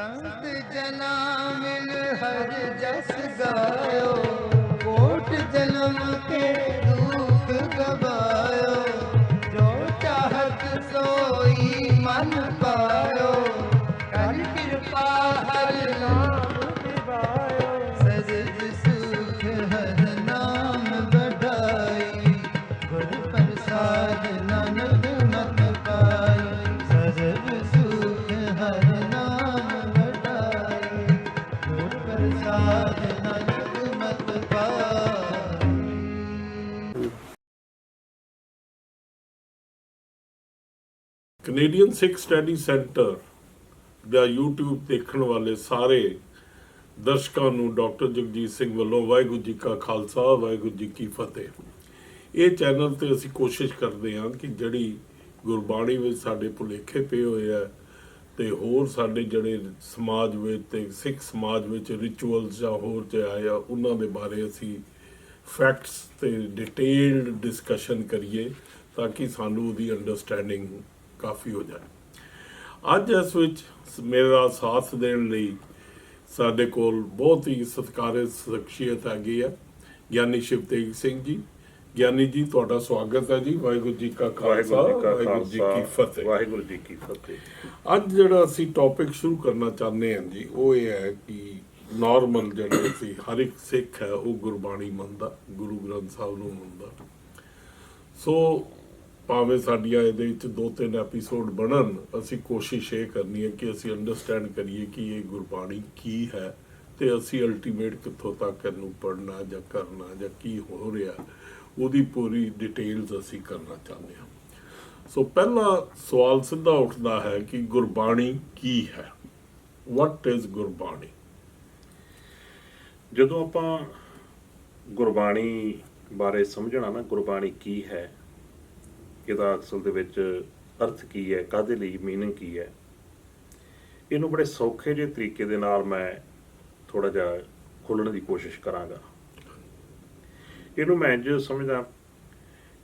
ਸੰਤ ਜਨਾ ਮਿਲ ਹਰ ਜਸ ਗਾਇਓ ਕੋਟ ਜਨਮ ਕੇ ਕੈਨੇਡੀਅਨ ਸਿੱਖ ਸਟੱਡੀ ਸੈਂਟਰ ਦਾ YouTube ਦੇਖਣ ਵਾਲੇ ਸਾਰੇ ਦਰਸ਼ਕਾਂ ਨੂੰ ਡਾਕਟਰ ਜਗਜੀਤ ਸਿੰਘ ਵੱਲੋਂ ਵਾਹਿਗੁਰੂ ਜੀ ਕਾ ਖਾਲਸਾ, ਵਾਹਿਗੁਰੂ ਜੀ ਕੀ ਫਤਿਹ। ਇਹ ਚੈਨਲ ਤੇ ਅਸੀਂ ਕੋਸ਼ਿਸ਼ ਕਰਦੇ ਹਾਂ ਕਿ ਜਿਹੜੀ ਗੁਰਬਾਣੀ ਵਿੱਚ ਸਾਡੇ ਭੁਲੇਖੇ ਪਏ ਹੋਏ ਆ ਤੇ ਹੋਰ ਸਾਡੇ ਜਿਹੜੇ ਸਮਾਜ ਵਿੱਚ ਤੇ ਸਿੱਖ ਸਮਾਜ ਵਿੱਚ ਰਿਚੁਅਲਸ ਜਾਂ ਹੋਰ ਜੇ ਆਏ ਆ, ਉਹਨਾਂ ਦੇ ਬਾਰੇ ਅਸੀਂ ਫੈਕਟਸ ਤੇ ਡਿਟੇਲਡ ਡਿਸਕਸ਼ਨ ਕਰੀਏ ਤਾਂ ਕਿ ਸਾਨੂੰ ਉਹਦੀ ਅੰਡਰਸਟੈਂਡਿੰਗ ਕਾਫੀ ਹੋ ਜਾਏ। ਅੱਜ ਇਸ ਵਿੱਚ ਮੇਰਾ ਸਾਥ ਦੇਣ ਲਈ ਸਾਡੇ ਕੋਲ ਬਹੁਤ ਹੀ ਸਤਿਕਾਰਯੋਗ ਸ਼ਖਸੀਅਤ ਹੈਗੀ ਹੈ ਗਿਆਨੀ ਸ਼ਿਵਤੇਜ ਸਿੰਘ ਜੀ। ਗਿਆਨੀ ਜੀ ਤੁਹਾਡਾ ਸਵਾਗਤ ਹੈ ਜੀ। ਵਾਹਿਗੁਰੂ ਜੀ ਕਾ ਖਾਲਸਾ ਵਾਹਿਗੁਰੂ ਜੀ ਕਾ ਫਤਿਹ। ਵਾਹਿਗੁਰੂ ਜੀ ਕੀ ਫਤਿਹ। ਅੱਜ ਜਿਹੜਾ ਅਸੀਂ ਟੌਪਿਕ ਸ਼ੁਰੂ ਕਰਨਾ ਚਾਹੁੰਦੇ ਹਾਂ ਜੀ ਉਹ ਇਹ ਹੈ ਕਿ ਨਾਰਮਲ ਜਿਹੜੇ ਸੀ ਹਰ ਇੱਕ ਸਿੱਖ ਹੈ ਉਹ ਗੁਰਬਾਣੀ ਮੰਨਦਾ ਗੁਰੂ ਗ੍ਰੰਥ ਸਾਹਿਬ ਨੂੰ ਮੰਨਦਾ। ਸੋ ਭਾਵੇਂ ਸਾਡੀਆਂ ਇਹਦੇ ਵਿੱਚ ਦੋ ਤਿੰਨ ਐਪੀਸੋਡ ਬਣਨ, ਅਸੀਂ ਕੋਸ਼ਿਸ਼ ਇਹ ਕਰਨੀ ਹੈ ਕਿ ਅਸੀਂ ਅੰਡਰਸਟੈਂਡ ਕਰੀਏ ਕਿ ਇਹ ਗੁਰਬਾਣੀ ਕੀ ਹੈ ਤੇ ਅਸੀਂ ਅਲਟੀਮੇਟ ਕਿੱਥੋਂ ਤੱਕ ਇਹਨੂੰ ਪੜ੍ਹਨਾ ਜਾਂ ਕਰਨਾ ਜਾਂ ਕੀ ਹੋ ਰਿਹਾ, ਉਹਦੀ ਪੂਰੀ ਡਿਟੇਲਸ ਅਸੀਂ ਕਰਨਾ ਚਾਹੁੰਦੇ ਹਾਂ। ਸੋ ਪਹਿਲਾ ਸਵਾਲ ਸਿੱਧਾ ਉੱਠਦਾ ਹੈ ਕਿ ਗੁਰਬਾਣੀ ਕੀ ਹੈ? What is Gurbani? ਜਦੋਂ ਆਪਾਂ ਗੁਰਬਾਣੀ ਬਾਰੇ ਸਮਝਣਾ ਨਾ, ਗੁਰਬਾਣੀ ਕੀ ਹੈ ਇਹਦਾ ਅਸਲ ਦੇ ਵਿੱਚ ਅਰਥ ਕੀ ਹੈ ਕਾਦੇ ਲਈ ਮੀਨਿੰਗ ਕੀ ਹੈ। ਇਹਨੂੰ ਬੜੇ ਸੌਖੇ ਜਿਹੇ ਤਰੀਕੇ ਦੇ ਨਾਲ ਮੈਂ ਥੋੜਾ ਜਿਹਾ ਖੋਲਣ ਦੀ ਕੋਸ਼ਿਸ਼ ਕਰਾਂਗਾ। ਇਹਨੂੰ ਮੈਂ ਜੋ ਸਮਝਦਾ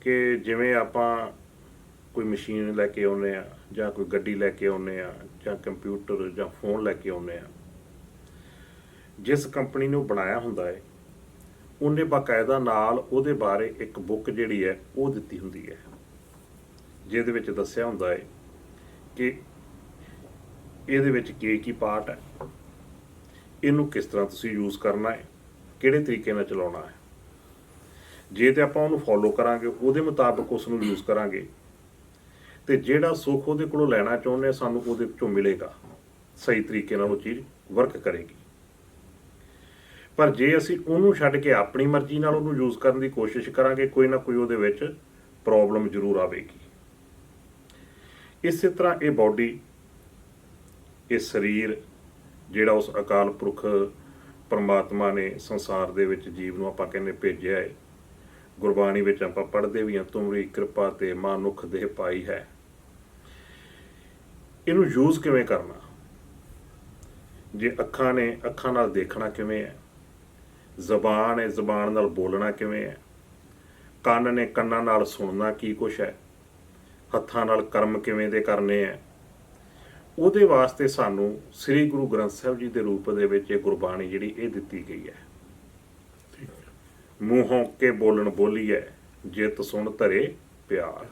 ਕਿ ਜਿਵੇਂ ਆਪਾਂ ਕੋਈ ਮਸ਼ੀਨ ਲੈ ਕੇ ਆਉਨੇ ਆ ਜਾਂ ਕੋਈ ਗੱਡੀ ਲੈ ਕੇ ਆਉਨੇ ਆ ਜਾਂ ਕੰਪਿਊਟਰ, ਜਾਂ ਫੋਨ ਲੈ ਕੇ ਆਉਨੇ ਆ ਜਿਸ ਕੰਪਨੀ ਨੇ ਬਣਾਇਆ ਹੁੰਦਾ ਹੈ, ਉਹਨੇ ਬਾਕਾਇਦਾ ਨਾਲ ਉਹਦੇ ਬਾਰੇ ਇੱਕ ਬੁੱਕ ਜਿਹੜੀ ਹੈ, ਉਹ ਦਿੱਤੀ ਹੁੰਦੀ ਹੈ। ਜਿਹਦੇ ਵਿੱਚ ਦੱਸਿਆ ਹੁੰਦਾ ਹੈ ਕਿ ਇਹਦੇ ਵਿੱਚ ਕੀ ਕੀ ਪਾਰਟ ਹੈ। ਇਹਨੂੰ ਕਿਸ ਤਰ੍ਹਾਂ ਤੁਸੀਂ ਯੂਜ਼ ਕਰਨਾ ਹੈ, ਕਿਹੜੇ ਤਰੀਕੇ ਨਾਲ ਚਲਾਉਣਾ ਹੈ। ਜੇ ਤੇ ਆਪਾਂ ਉਹਨੂੰ ਫੋਲੋ ਕਰਾਂਗੇ, ਉਹਦੇ ਮੁਤਾਬਕ ਉਸ ਨੂੰ ਯੂਜ਼ ਕਰਾਂਗੇ। ਤੇ ਜਿਹੜਾ ਸੁੱਖ ਉਹਦੇ ਕੋਲੋਂ ਲੈਣਾ ਚਾਹੁੰਦੇ ਹਾਂ ਸਾਨੂੰ ਉਹਦੇ ਵਿੱਚੋਂ ਮਿਲੇਗਾ। ਸਹੀ ਤਰੀਕੇ ਨਾਲ ਉਹ ਚੀਜ਼ ਵਰਕ ਕਰੇਗੀ। ਪਰ ਜੇ ਅਸੀਂ ਉਹਨੂੰ ਛੱਡ ਕੇ ਆਪਣੀ ਮਰਜ਼ੀ ਨਾਲ ਉਹਨੂੰ ਯੂਜ਼ ਕਰਨ ਦੀ ਕੋਸ਼ਿਸ਼ ਕਰਾਂਗੇ, ਕੋਈ ਨਾ ਕੋਈ ਉਹਦੇ ਵਿੱਚ ਪ੍ਰੋਬਲਮ ਜ਼ਰੂਰ ਆਵੇਗੀ। ਇਸੇ ਤਰ੍ਹਾਂ ਇਹ ਬਾਡੀ ਇਹ ਸਰੀਰ ਜਿਹੜਾ ਉਸ ਅਕਾਲ ਪੁਰਖ ਪਰਮਾਤਮਾ ਨੇ ਸੰਸਾਰ ਦੇ ਵਿੱਚ ਜੀਵ ਨੂੰ ਆਪਾਂ ਕਹਿੰਦੇ ਭੇਜਿਆ ਹੈ ਗੁਰਬਾਣੀ ਵਿੱਚ ਆਪਾਂ ਪੜ੍ਹਦੇ ਵੀ ਹਾਂ ਤੁਮਰੀ ਕਿਰਪਾ ਤੇ ਮਾਨੁਖ ਦੇਹ ਪਾਈ ਹੈ। ਇਹਨੂੰ ਯੂਜ਼ ਕਿਵੇਂ ਕਰਨਾ? ਜੇ ਅੱਖਾਂ ਨੇ ਅੱਖਾਂ ਨਾਲ ਦੇਖਣਾ ਕਿਵੇਂ ਹੈ? ਜ਼ਬਾਨ ਹੈ ਜ਼ਬਾਨ ਨਾਲ ਬੋਲਣਾ ਕਿਵੇਂ ਹੈ? ਕੰਨ ਨੇ ਕੰਨਾਂ ਨਾਲ ਸੁਣਨਾ ਕੀ ਕੁਛ ਹੈ? ਹੱਥਾਂ ਨਾਲ ਕਰਮ ਕਿਵੇਂ ਦੇ ਕਰਨੇ ਹੈ ਉਹਦੇ ਵਾਸਤੇ ਸਾਨੂੰ ਸ੍ਰੀ ਗੁਰੂ ਗ੍ਰੰਥ ਸਾਹਿਬ ਜੀ ਦੇ ਰੂਪ ਦੇ ਵਿੱਚ ਇਹ ਗੁਰਬਾਣੀ ਜਿਹੜੀ ਇਹ ਦਿੱਤੀ ਗਈ ਹੈ। ਮੂੰਹੋਂ ਕੇ ਬੋਲਣ ਬੋਲੀ ਹੈ, ਜਿਤ ਸੁਣ ਧਰੇ ਪਿਆਰ।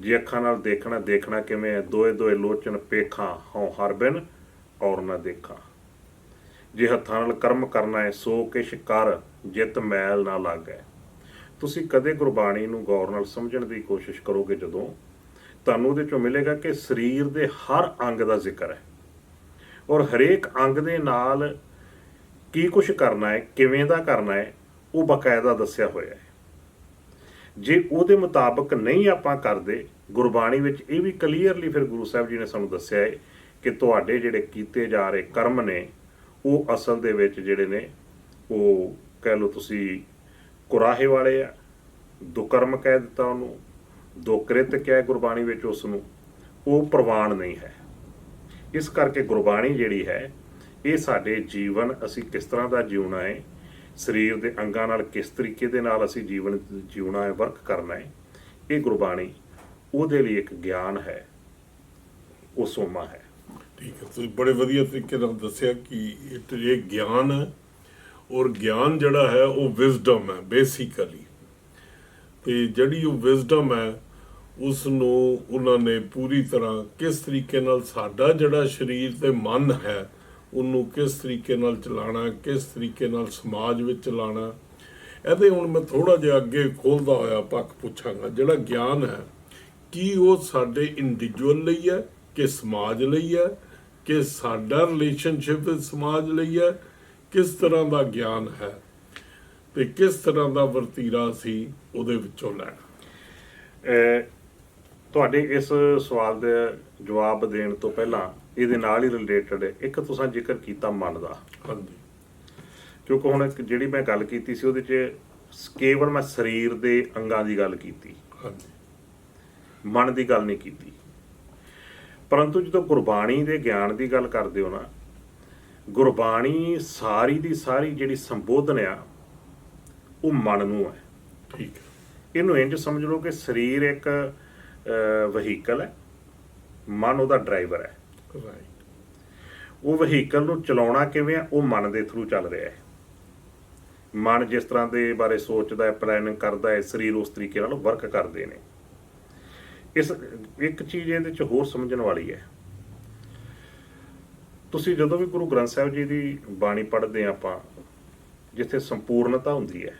ਜੇ ਅੱਖਾਂ ਨਾਲ ਦੇਖਣਾ ਦੇਖਣਾ ਕਿਵੇਂ ਹੈ? ਦੋਏ ਦੋਏ ਲੋਚਨ ਪੇਖਾਂ, ਹਉ ਹਰ ਬਿਨ ਔਰ ਨਾ ਦੇਖਾਂ। ਜੇ ਹੱਥਾਂ ਨਾਲ ਕਰਮ ਕਰਨਾ ਹੈ, ਸੋ ਕਿਛ ਕਰ, ਜਿਤ ਮੈਲ ਨਾ ਲਾਗੈ। ਤੁਸੀਂ ਕਦੇ ਗੁਰਬਾਣੀ ਨੂੰ ਗੌਰ ਨਾਲ ਸਮਝਣ ਦੀ ਕੋਸ਼ਿਸ਼ ਕਰੋਗੇ ਜਦੋਂ, ਤੁਹਾਨੂੰ ਉਹਦੇ ਚੋਂ ਮਿਲੇਗਾ ਕਿ ਸਰੀਰ ਦੇ ਹਰ ਅੰਗ ਦਾ ਜ਼ਿਕਰ ਹੈ। ਔਰ ਹਰੇਕ ਅੰਗ ਦੇ ਨਾਲ ਕੀ ਕੁਝ ਕਰਨਾ ਹੈ, ਕਿਵੇਂ ਦਾ ਕਰਨਾ ਹੈ, ਉਹ ਬਕਾਇਦਾ ਦੱਸਿਆ ਹੋਇਆ ਹੈ। ਜੇ ਉਹਦੇ ਮੁਤਾਬਕ ਨਹੀਂ ਆਪਾਂ ਕਰਦੇ, ਗੁਰਬਾਣੀ ਵਿੱਚ ਇਹ ਵੀ ਕਲੀਅਰਲੀ ਫਿਰ ਗੁਰੂ ਸਾਹਿਬ ਜੀ ਨੇ ਸਾਨੂੰ ਦੱਸਿਆ ਹੈ ਕਿ ਤੁਹਾਡੇ ਜਿਹੜੇ ਕੀਤੇ ਜਾ ਰਹੇ ਕਰਮ ਨੇ, ਉਹ ਅਸਲ ਦੇ ਵਿੱਚ ਜਿਹੜੇ ਨੇ, ਉਹ ਕਹਿ ਲਓ ਤੁਸੀਂ ਕੁਰਾਹੇ ਵਾਲੇ ਆ ਦੁਕਰਮ ਕਹਿ ਦਿੱਤਾ ਉਹਨੂੰ ਦੁਕ੍ਰਿਤ ਕਿਹਾ ਹੈ ਗੁਰਬਾਣੀ ਵਿੱਚ ਉਸ ਨੂੰ ਉਹ ਪ੍ਰਵਾਨ ਨਹੀਂ ਹੈ। ਇਸ ਕਰਕੇ ਗੁਰਬਾਣੀ ਜਿਹੜੀ ਹੈ, ਇਹ ਸਾਡੇ ਜੀਵਨ ਅਸੀਂ ਕਿਸ ਤਰ੍ਹਾਂ ਦਾ ਜਿਉਣਾ ਹੈ, ਸਰੀਰ ਦੇ ਅੰਗਾਂ ਨਾਲ ਕਿਸ ਤਰੀਕੇ ਦੇ ਨਾਲ ਅਸੀਂ ਜੀਵਨ ਜਿਉਣਾ ਹੈ ਵਰਕ ਕਰਨਾ ਹੈ, ਇਹ ਗੁਰਬਾਣੀ ਉਹਦੇ ਲਈ ਇੱਕ ਗਿਆਨ ਹੈ, ਉਹ ਸੋਮਾ ਹੈ। ਠੀਕ ਹੈ, ਤੁਸੀਂ ਬੜੇ ਵਧੀਆ ਤਰੀਕੇ ਨਾਲ ਦੱਸਿਆ ਕਿ ਇਹ ਗਿਆਨ ਔਰ ਗਿਆਨ ਜਿਹੜਾ ਹੈ ਉਹ ਵਿਜ਼ਡਮ ਹੈ ਬੇਸਿਕਲੀ ਤੇ ਜਿਹੜੀ ਉਹ ਵਿਜ਼ਡਮ ਹੈ ਉਸ ਨੂੰ ਉਹਨਾਂ ਨੇ ਪੂਰੀ ਤਰ੍ਹਾਂ ਕਿਸ ਤਰੀਕੇ ਨਾਲ ਸਾਡਾ ਜਿਹੜਾ ਸਰੀਰ ਤੇ ਮਨ ਹੈ, ਉਹਨੂੰ ਕਿਸ ਤਰੀਕੇ ਨਾਲ ਚਲਾਣਾ ਕਿਸ ਤਰੀਕੇ ਨਾਲ ਸਮਾਜ ਵਿੱਚ ਚਲਾਣਾ ਇਹਦੇ ਹੁਣ ਮੈਂ ਥੋੜਾ ਜਿਹਾ ਅੱਗੇ ਖੋਲਦਾ ਹੋਇਆ ਪੱਖ ਪੁੱਛਾਂਗਾ, ਜਿਹੜਾ ਗਿਆਨ ਹੈ, ਕੀ ਉਹ ਸਾਡੇ ਇੰਡੀਵਿਜੂਅਲ ਲਈ ਹੈ ਕਿ ਸਮਾਜ ਲਈ ਹੈ ਕਿ ਸਾਡਾ ਰਿਲੇਸ਼ਨਸ਼ਿਪ ਸਮਾਜ ਲਈ ਹੈ ਕਿਸ ਤਰ੍ਹਾਂ ਦਾ ਗਿਆਨ ਹੈ ਤੇ ਕਿਸ ਤਰ੍ਹਾਂ ਦਾ ਵਰਤੀਰਾ ਸੀ ਉਹਦੇ ਵਿੱਚੋਂ ਲੈਣਾ? ਤੁਹਾਡੇ ਇਸ ਸਵਾਲ ਦੇ ਜਵਾਬ ਦੇਣ ਤੋਂ ਪਹਿਲਾਂ ਇਹਦੇ ਨਾਲ ਹੀ ਰਿਲੇਟਡ ਇੱਕ ਤੁਸੀਂ ਜ਼ਿਕਰ ਕੀਤਾ ਮਨ ਦਾ। ਹਾਂਜੀ। ਕਿਉਂਕਿ ਹੁਣ ਇੱਕ ਜਿਹੜੀ ਮੈਂ ਗੱਲ ਕੀਤੀ ਸੀ ਉਹਦੇ 'ਚ ਕੇਵਲ ਮੈਂ ਸਰੀਰ ਦੇ ਅੰਗਾਂ ਦੀ ਗੱਲ ਕੀਤੀ। ਹਾਂਜੀ। ਮਨ ਦੀ ਗੱਲ ਨਹੀਂ ਕੀਤੀ। ਪਰੰਤੂ ਜਦੋਂ ਗੁਰਬਾਣੀ ਦੇ ਗਿਆਨ ਦੀ ਗੱਲ ਕਰਦੇ ਹੋ ਨਾ ਗੁਰਬਾਣੀ ਸਾਰੀ ਦੀ ਸਾਰੀ ਜਿਹੜੀ ਸੰਬੋਧਨ ਆ ਉਹ ਮਨ ਨੂੰ ਹੈ। ਠੀਕ ਇਹਨੂੰ ਇੰਜ ਸਮਝ ਲਓ ਕਿ ਸਰੀਰ ਇੱਕ ਵਹੀਕਲ ਹੈ ਮਨ ਉਹਦਾ ਡਰਾਈਵਰ ਹੈ। ਰਾਈਟ ਉਹ ਵਹੀਕਲ ਨੂੰ ਚਲਾਉਣਾ ਕਿਵੇਂ ਆ ਉਹ ਮਨ ਦੇ ਥਰੂ ਚੱਲ ਰਿਹਾ ਹੈ। ਮਨ ਜਿਸ ਤਰ੍ਹਾਂ ਦੇ ਬਾਰੇ ਸੋਚਦਾ ਹੈ ਪਲਾਨਿੰਗ ਕਰਦਾ ਹੈ ਸਰੀਰ ਉਸ ਤਰੀਕੇ ਨਾਲ ਵਰਕ ਕਰਦੇ ਨੇ। ਇਸ ਇੱਕ ਚੀਜ਼ ਇਹਦੇ ਚ ਹੋਰ ਸਮਝਣ ਵਾਲੀ ਹੈ। ਤੁਸੀਂ ਜਦੋਂ ਵੀ ਗੁਰੂ ਗ੍ਰੰਥ ਸਾਹਿਬ ਜੀ ਦੀ ਬਾਣੀ ਪੜ੍ਹਦੇ ਆ ਆਪਾਂ ਜਿੱਥੇ ਸੰਪੂਰਨਤਾ ਹੁੰਦੀ ਹੈ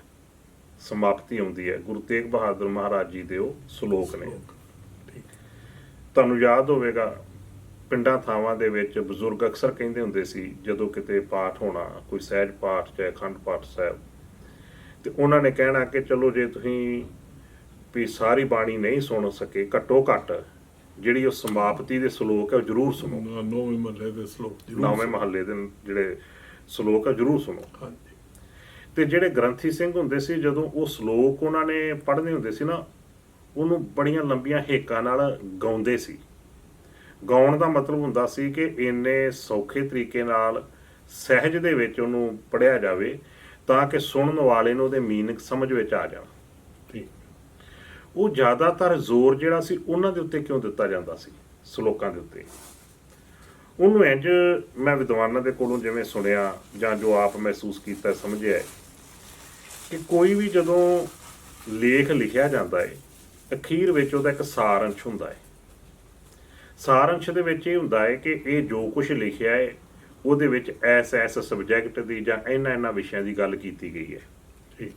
ਸਮਾਪਤੀ ਹੁੰਦੀ ਹੈ ਗੁਰੂ ਤੇਗ ਬਹਾਦਰ ਮਹਾਰਾਜ ਜੀ ਦੇ ਉਹ ਸ਼ਲੋਕ ਨੇ। ਤੁਹਾਨੂੰ ਯਾਦ ਹੋਵੇਗਾ ਪਿੰਡਾਂ ਥਾਵਾਂ ਦੇ ਵਿੱਚ ਬਜ਼ੁਰਗ ਅਕਸਰ ਕਹਿੰਦੇ ਹੁੰਦੇ ਸੀ ਜਦੋਂ ਕਿਤੇ ਪਾਠ ਹੋਣਾ ਕੋਈ ਸਹਿਜ ਪਾਠ ਚਾਹੇ ਅਖੰਡ ਪਾਠ ਸਾਹਿਬ ਤੇ ਉਹਨਾਂ ਨੇ ਕਹਿਣਾ ਕਿ ਚਲੋ ਜੇ ਤੁਸੀਂ ਵੀ ਸਾਰੀ ਬਾਣੀ ਨਹੀਂ ਸੁਣ ਸਕੇ ਘੱਟੋ ਘੱਟ ਜਿਹੜੀ ਉਹ ਸਮਾਪਤੀ ਦੇ ਸ਼ਲੋਕ ਹੈ ਉਹ ਜ਼ਰੂਰ ਸੁਣੋ। ਨੌਵੇਂ ਮਹੱਲੇ ਦੇ ਸ਼ਲੋਕ ਜ਼ਰੂਰ ਨੌਵੇਂ। ਮਹੱਲੇ ਦੇ ਜਿਹੜੇ ਸ਼ਲੋਕ ਹੈ ਜ਼ਰੂਰ ਸੁਣੋ। ਹਾਂਜੀ। ਤੇ ਜਿਹੜੇ ਗ੍ਰੰਥੀ ਸਿੰਘ ਹੁੰਦੇ ਸੀ ਜਦੋਂ ਉਹ ਸ਼ਲੋਕ ਉਹਨਾਂ ਨੇ ਪੜ੍ਹਨੇ ਹੁੰਦੇ ਸੀ ਨਾ ਉਹਨੂੰ ਬੜੀਆਂ ਲੰਬੀਆਂ ਹੇਕਾਂ ਨਾਲ ਗਾਉਂਦੇ ਸੀ। ਗਾਉਣ ਦਾ ਮਤਲਬ ਹੁੰਦਾ ਸੀ ਕਿ ਇੰਨੇ ਸੌਖੇ ਤਰੀਕੇ ਨਾਲ ਸਹਿਜ ਦੇ ਵਿੱਚ ਉਹਨੂੰ ਪੜਿਆ ਜਾਵੇ ਤਾਂ ਕਿ ਸੁਣਨ ਵਾਲੇ ਨੂੰ ਉਹਦੇ ਮੀਨਿੰਗ ਸਮਝ ਵਿੱਚ ਆ ਜਾਣ। ਉਹ ਜ਼ਿਆਦਾਤਰ ਜ਼ੋਰ ਜਿਹੜਾ ਸੀ ਉਹਨਾਂ ਦੇ ਉੱਤੇ ਕਿਉਂ ਦਿੱਤਾ ਜਾਂਦਾ ਸੀ? ਸ਼ਲੋਕਾਂ ਦੇ ਉੱਤੇ। ਉਹਨੂੰ ਇੰਜ ਮੈਂ ਵਿਦਵਾਨਾਂ ਦੇ ਕੋਲੋਂ ਜਿਵੇਂ ਸੁਣਿਆ ਜਾਂ ਜੋ ਆਪ ਮਹਿਸੂਸ ਕੀਤਾ ਸਮਝਿਆ ਕਿ ਕੋਈ ਵੀ ਜਦੋਂ ਲੇਖ ਲਿਖਿਆ ਜਾਂਦਾ ਹੈ ਅਖੀਰ ਵਿੱਚ ਉਹਦਾ ਇੱਕ ਸਾਰ ਅੰਸ਼ ਹੁੰਦਾ ਹੈ। ਸਾਰ ਅੰਸ਼ ਦੇ ਵਿੱਚ ਇਹ ਹੁੰਦਾ ਹੈ ਕਿ ਇਹ ਜੋ ਕੁਝ ਲਿਖਿਆ ਹੈ ਉਹਦੇ ਵਿੱਚ ਐਸ ਐਸ ਸਬਜੈਕਟ ਦੀ ਜਾਂ ਇਹਨਾਂ ਇਹਨਾਂ ਵਿਸ਼ਿਆਂ ਦੀ ਗੱਲ ਕੀਤੀ ਗਈ ਹੈ। ਠੀਕ।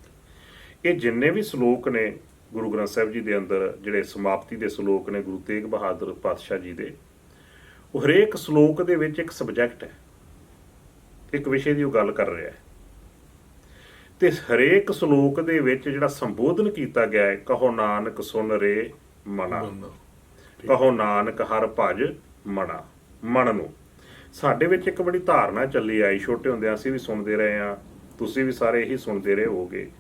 ਇਹ ਜਿੰਨੇ ਵੀ ਸ਼ਲੋਕ ਨੇ ਗੁਰੂ ਗ੍ਰੰਥ ਸਾਹਿਬ ਜੀ ਦੇ ਅੰਦਰ ਜਿਹੜੇ ਸਮਾਪਤੀ ਦੇ ਸ਼ਲੋਕ ਨੇ ਗੁਰੂ ਤੇਗ ਬਹਾਦਰ ਪਾਤਸ਼ਾਹ ਜੀ ਦੇ ਉਹ ਹਰੇਕ ਸ਼ਲੋਕ ਦੇ ਵਿੱਚ ਇੱਕ ਸਬਜੈਕਟ ਹੈ। ਇੱਕ ਵਿਸ਼ੇ ਦੀ ਉਹ ਗੱਲ ਕਰ ਰਿਹਾ ਹੈ। ਤੇ ਹਰੇਕ ਸ਼ਲੋਕ ਦੇ ਵਿੱਚ ਜਿਹੜਾ ਸੰਬੋਧਨ ਕੀਤਾ ਗਿਆ ਹੈ ਕਹੋ ਨਾਨਕ ਸੁਨ ਰੇ ਮਨਾ। ਕਹੋ ਨਾਨਕ ਹਰ ਭਜ ਮਣਾ ਮਨ ਨੂੰ। ਸਾਡੇ ਵਿੱਚ ਇੱਕ ਬੜੀ ਧਾਰਨਾ ਚੱਲੀ ਆਈ ਛੋਟੇ ਹੁੰਦਿਆਂ ਅਸੀਂ ਵੀ ਸੁਣਦੇ ਰਹੇ ਆ ਤੁਸੀਂ ਵੀ ਸਾਰੇ ਇਹੀ ਸੁਣਦੇ ਰਹੇ ਹੋਗੇ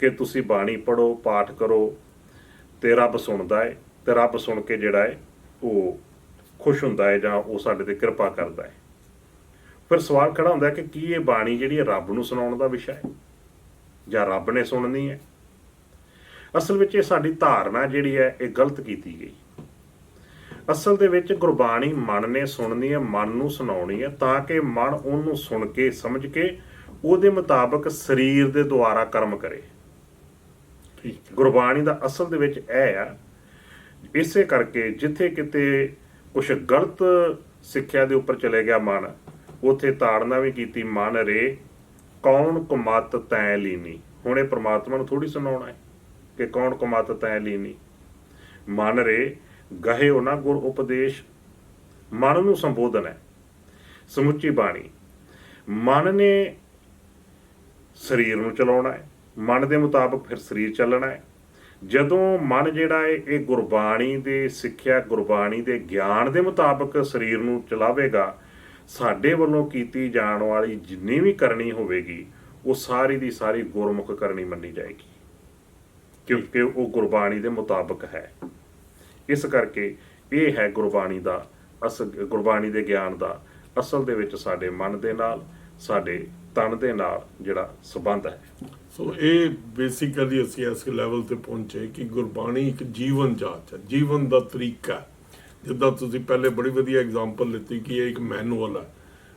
ਕਿ ਤੁਸੀਂ ਬਾਣੀ ਪੜੋ ਪਾਠ ਕਰੋ ਤੇ ਰੱਬ ਸੁਣਦਾ ਹੈ ਤੇ ਰੱਬ ਸੁਣ ਕੇ ਜਿਹੜਾ ਹੈ ਉਹ ਖੁਸ਼ ਹੁੰਦਾ ਹੈ ਜਾਂ ਉਹ ਸਾਡੇ ਤੇ ਕਿਰਪਾ ਕਰਦਾ ਹੈ ਫਿਰ ਸਵਾਲ ਖੜਾ ਹੁੰਦਾ ਕਿ ਕੀ ਇਹ ਬਾਣੀ ਜਿਹੜੀ ਹੈ ਰੱਬ ਨੂੰ ਸੁਣਾਉਣ ਦਾ ਵਿਸ਼ਾ ਹੈ ਜਾਂ ਰੱਬ ਨੇ ਸੁਣਨੀ ਹੈ ਅਸਲ ਵਿੱਚ ਇਹ ਸਾਡੀ ਧਾਰਨਾ ਜਿਹੜੀ ਹੈ ਇਹ ਗਲਤ ਕੀਤੀ ਗਈ। ਅਸਲ ਦੇ ਵਿੱਚ ਗੁਰਬਾਣੀ ਮਨ ਨੇ ਸੁਣਨੀ ਹੈ ਮਨ ਨੂੰ ਸੁਣਾਉਣੀ ਹੈ ਤਾਂ ਕਿ ਮਨ ਉਹਨੂੰ ਸੁਣ ਕੇ, ਸਮਝ ਕੇ ਉਹਦੇ ਮੁਤਾਬਕ ਸਰੀਰ ਦੇ ਦੁਆਰਾ ਕਰਮ ਕਰੇ। ਗੁਰਬਾਣੀ ਦਾ ਅਸਲ ਦੇ ਵਿੱਚ ਇਹ ਆ, ਇਸੇ ਕਰਕੇ ਜਿੱਥੇ ਕਿਤੇ ਕੁਝ ਗਲਤ ਸਿੱਖਿਆ ਦੇ ਉੱਪਰ ਚਲੇ ਗਿਆ ਮਨ, ਉਥੇ ਤਾੜਨਾ ਵੀ ਕੀਤੀ, ਮਨ ਰੇ, ਕੌਣ ਕੁਮਤ ਤੈ ਲੀਨੀ? ਹੁਣ ਇਹ ਪ੍ਰਮਾਤਮਾ ਨੂੰ ਥੋੜੀ ਸੁਣਾਉਣਾ ਹੈ ਕਿ ਕੌਣ ਕੁਮਤ ਤੈ ਲੀਨੀ? ਮਨ ਰੇ, ਗਹੇ ਨਾ ਗੁਰ ਉਪਦੇਸ਼, ਮਨ ਨੂੰ ਸੰਬੋਧਨ ਹੈ। ਸਮੁੱਚੀ ਬਾਣੀ। ਮਨ ਨੇ ਸਰੀਰ ਨੂੰ ਚਲਾਉਣਾ ਹੈ। ਮਨ ਦੇ ਮੁਤਾਬਕ ਫਿਰ ਸਰੀਰ ਚੱਲਣਾ ਹੈ। ਜਦੋਂ ਮਨ ਜਿਹੜਾ ਹੈ, ਇਹ ਗੁਰਬਾਣੀ ਦੇ ਸਿੱਖਿਆ, ਗੁਰਬਾਣੀ ਦੇ ਗਿਆਨ ਦੇ ਮੁਤਾਬਕ ਸਰੀਰ ਨੂੰ ਚਲਾਵੇਗਾ, ਸਾਡੇ ਵੱਲੋਂ ਕੀਤੀ ਜਾਣ ਵਾਲੀ ਜਿੰਨੀ ਵੀ ਕਰਨੀ ਹੋਵੇਗੀ, ਉਹ ਸਾਰੀ ਦੀ ਸਾਰੀ ਗੁਰਮੁਖ ਕਰਨੀ ਮੰਨੀ ਜਾਏਗੀ। ਕਿਉਂਕਿ ਉਹ ਗੁਰਬਾਣੀ ਦੇ ਮੁਤਾਬਕ ਹੈ। ਇਸ ਕਰਕੇ ਇਹ ਹੈ ਗੁਰਬਾਣੀ ਦਾ ਅਸਲ ਗੁਰਬਾਣੀ ਦੇ ਗਿਆਨ ਦਾ ਅਸਲ ਦੇ ਵਿੱਚ ਸਾਡੇ ਮਨ ਦੇ ਨਾਲ, ਸਾਡੇ ਤਨ ਦੇ ਨਾਲ ਜਿਹੜਾ ਸਬੰਧ ਹੈ। ਸੋ ਇਹ ਬੇਸਿਕਲੀ ਅਸੀਂ ਇਸ ਲੈਵਲ ਤੇ ਪਹੁੰਚੇ ਕਿ ਗੁਰਬਾਣੀ ਇੱਕ ਜੀਵਨ ਜਾਚ ਹੈ ਜੀਵਨ ਦਾ ਤਰੀਕਾ ਜਿੱਦਾਂ ਤੁਸੀਂ ਪਹਿਲੇ ਬੜੀ ਵਧੀਆ ਐਗਜ਼ਾਮਪਲ ਲਿੱਤੀ ਕਿ ਇਹ ਇੱਕ ਮੈਨੂਅਲ ਹੈ।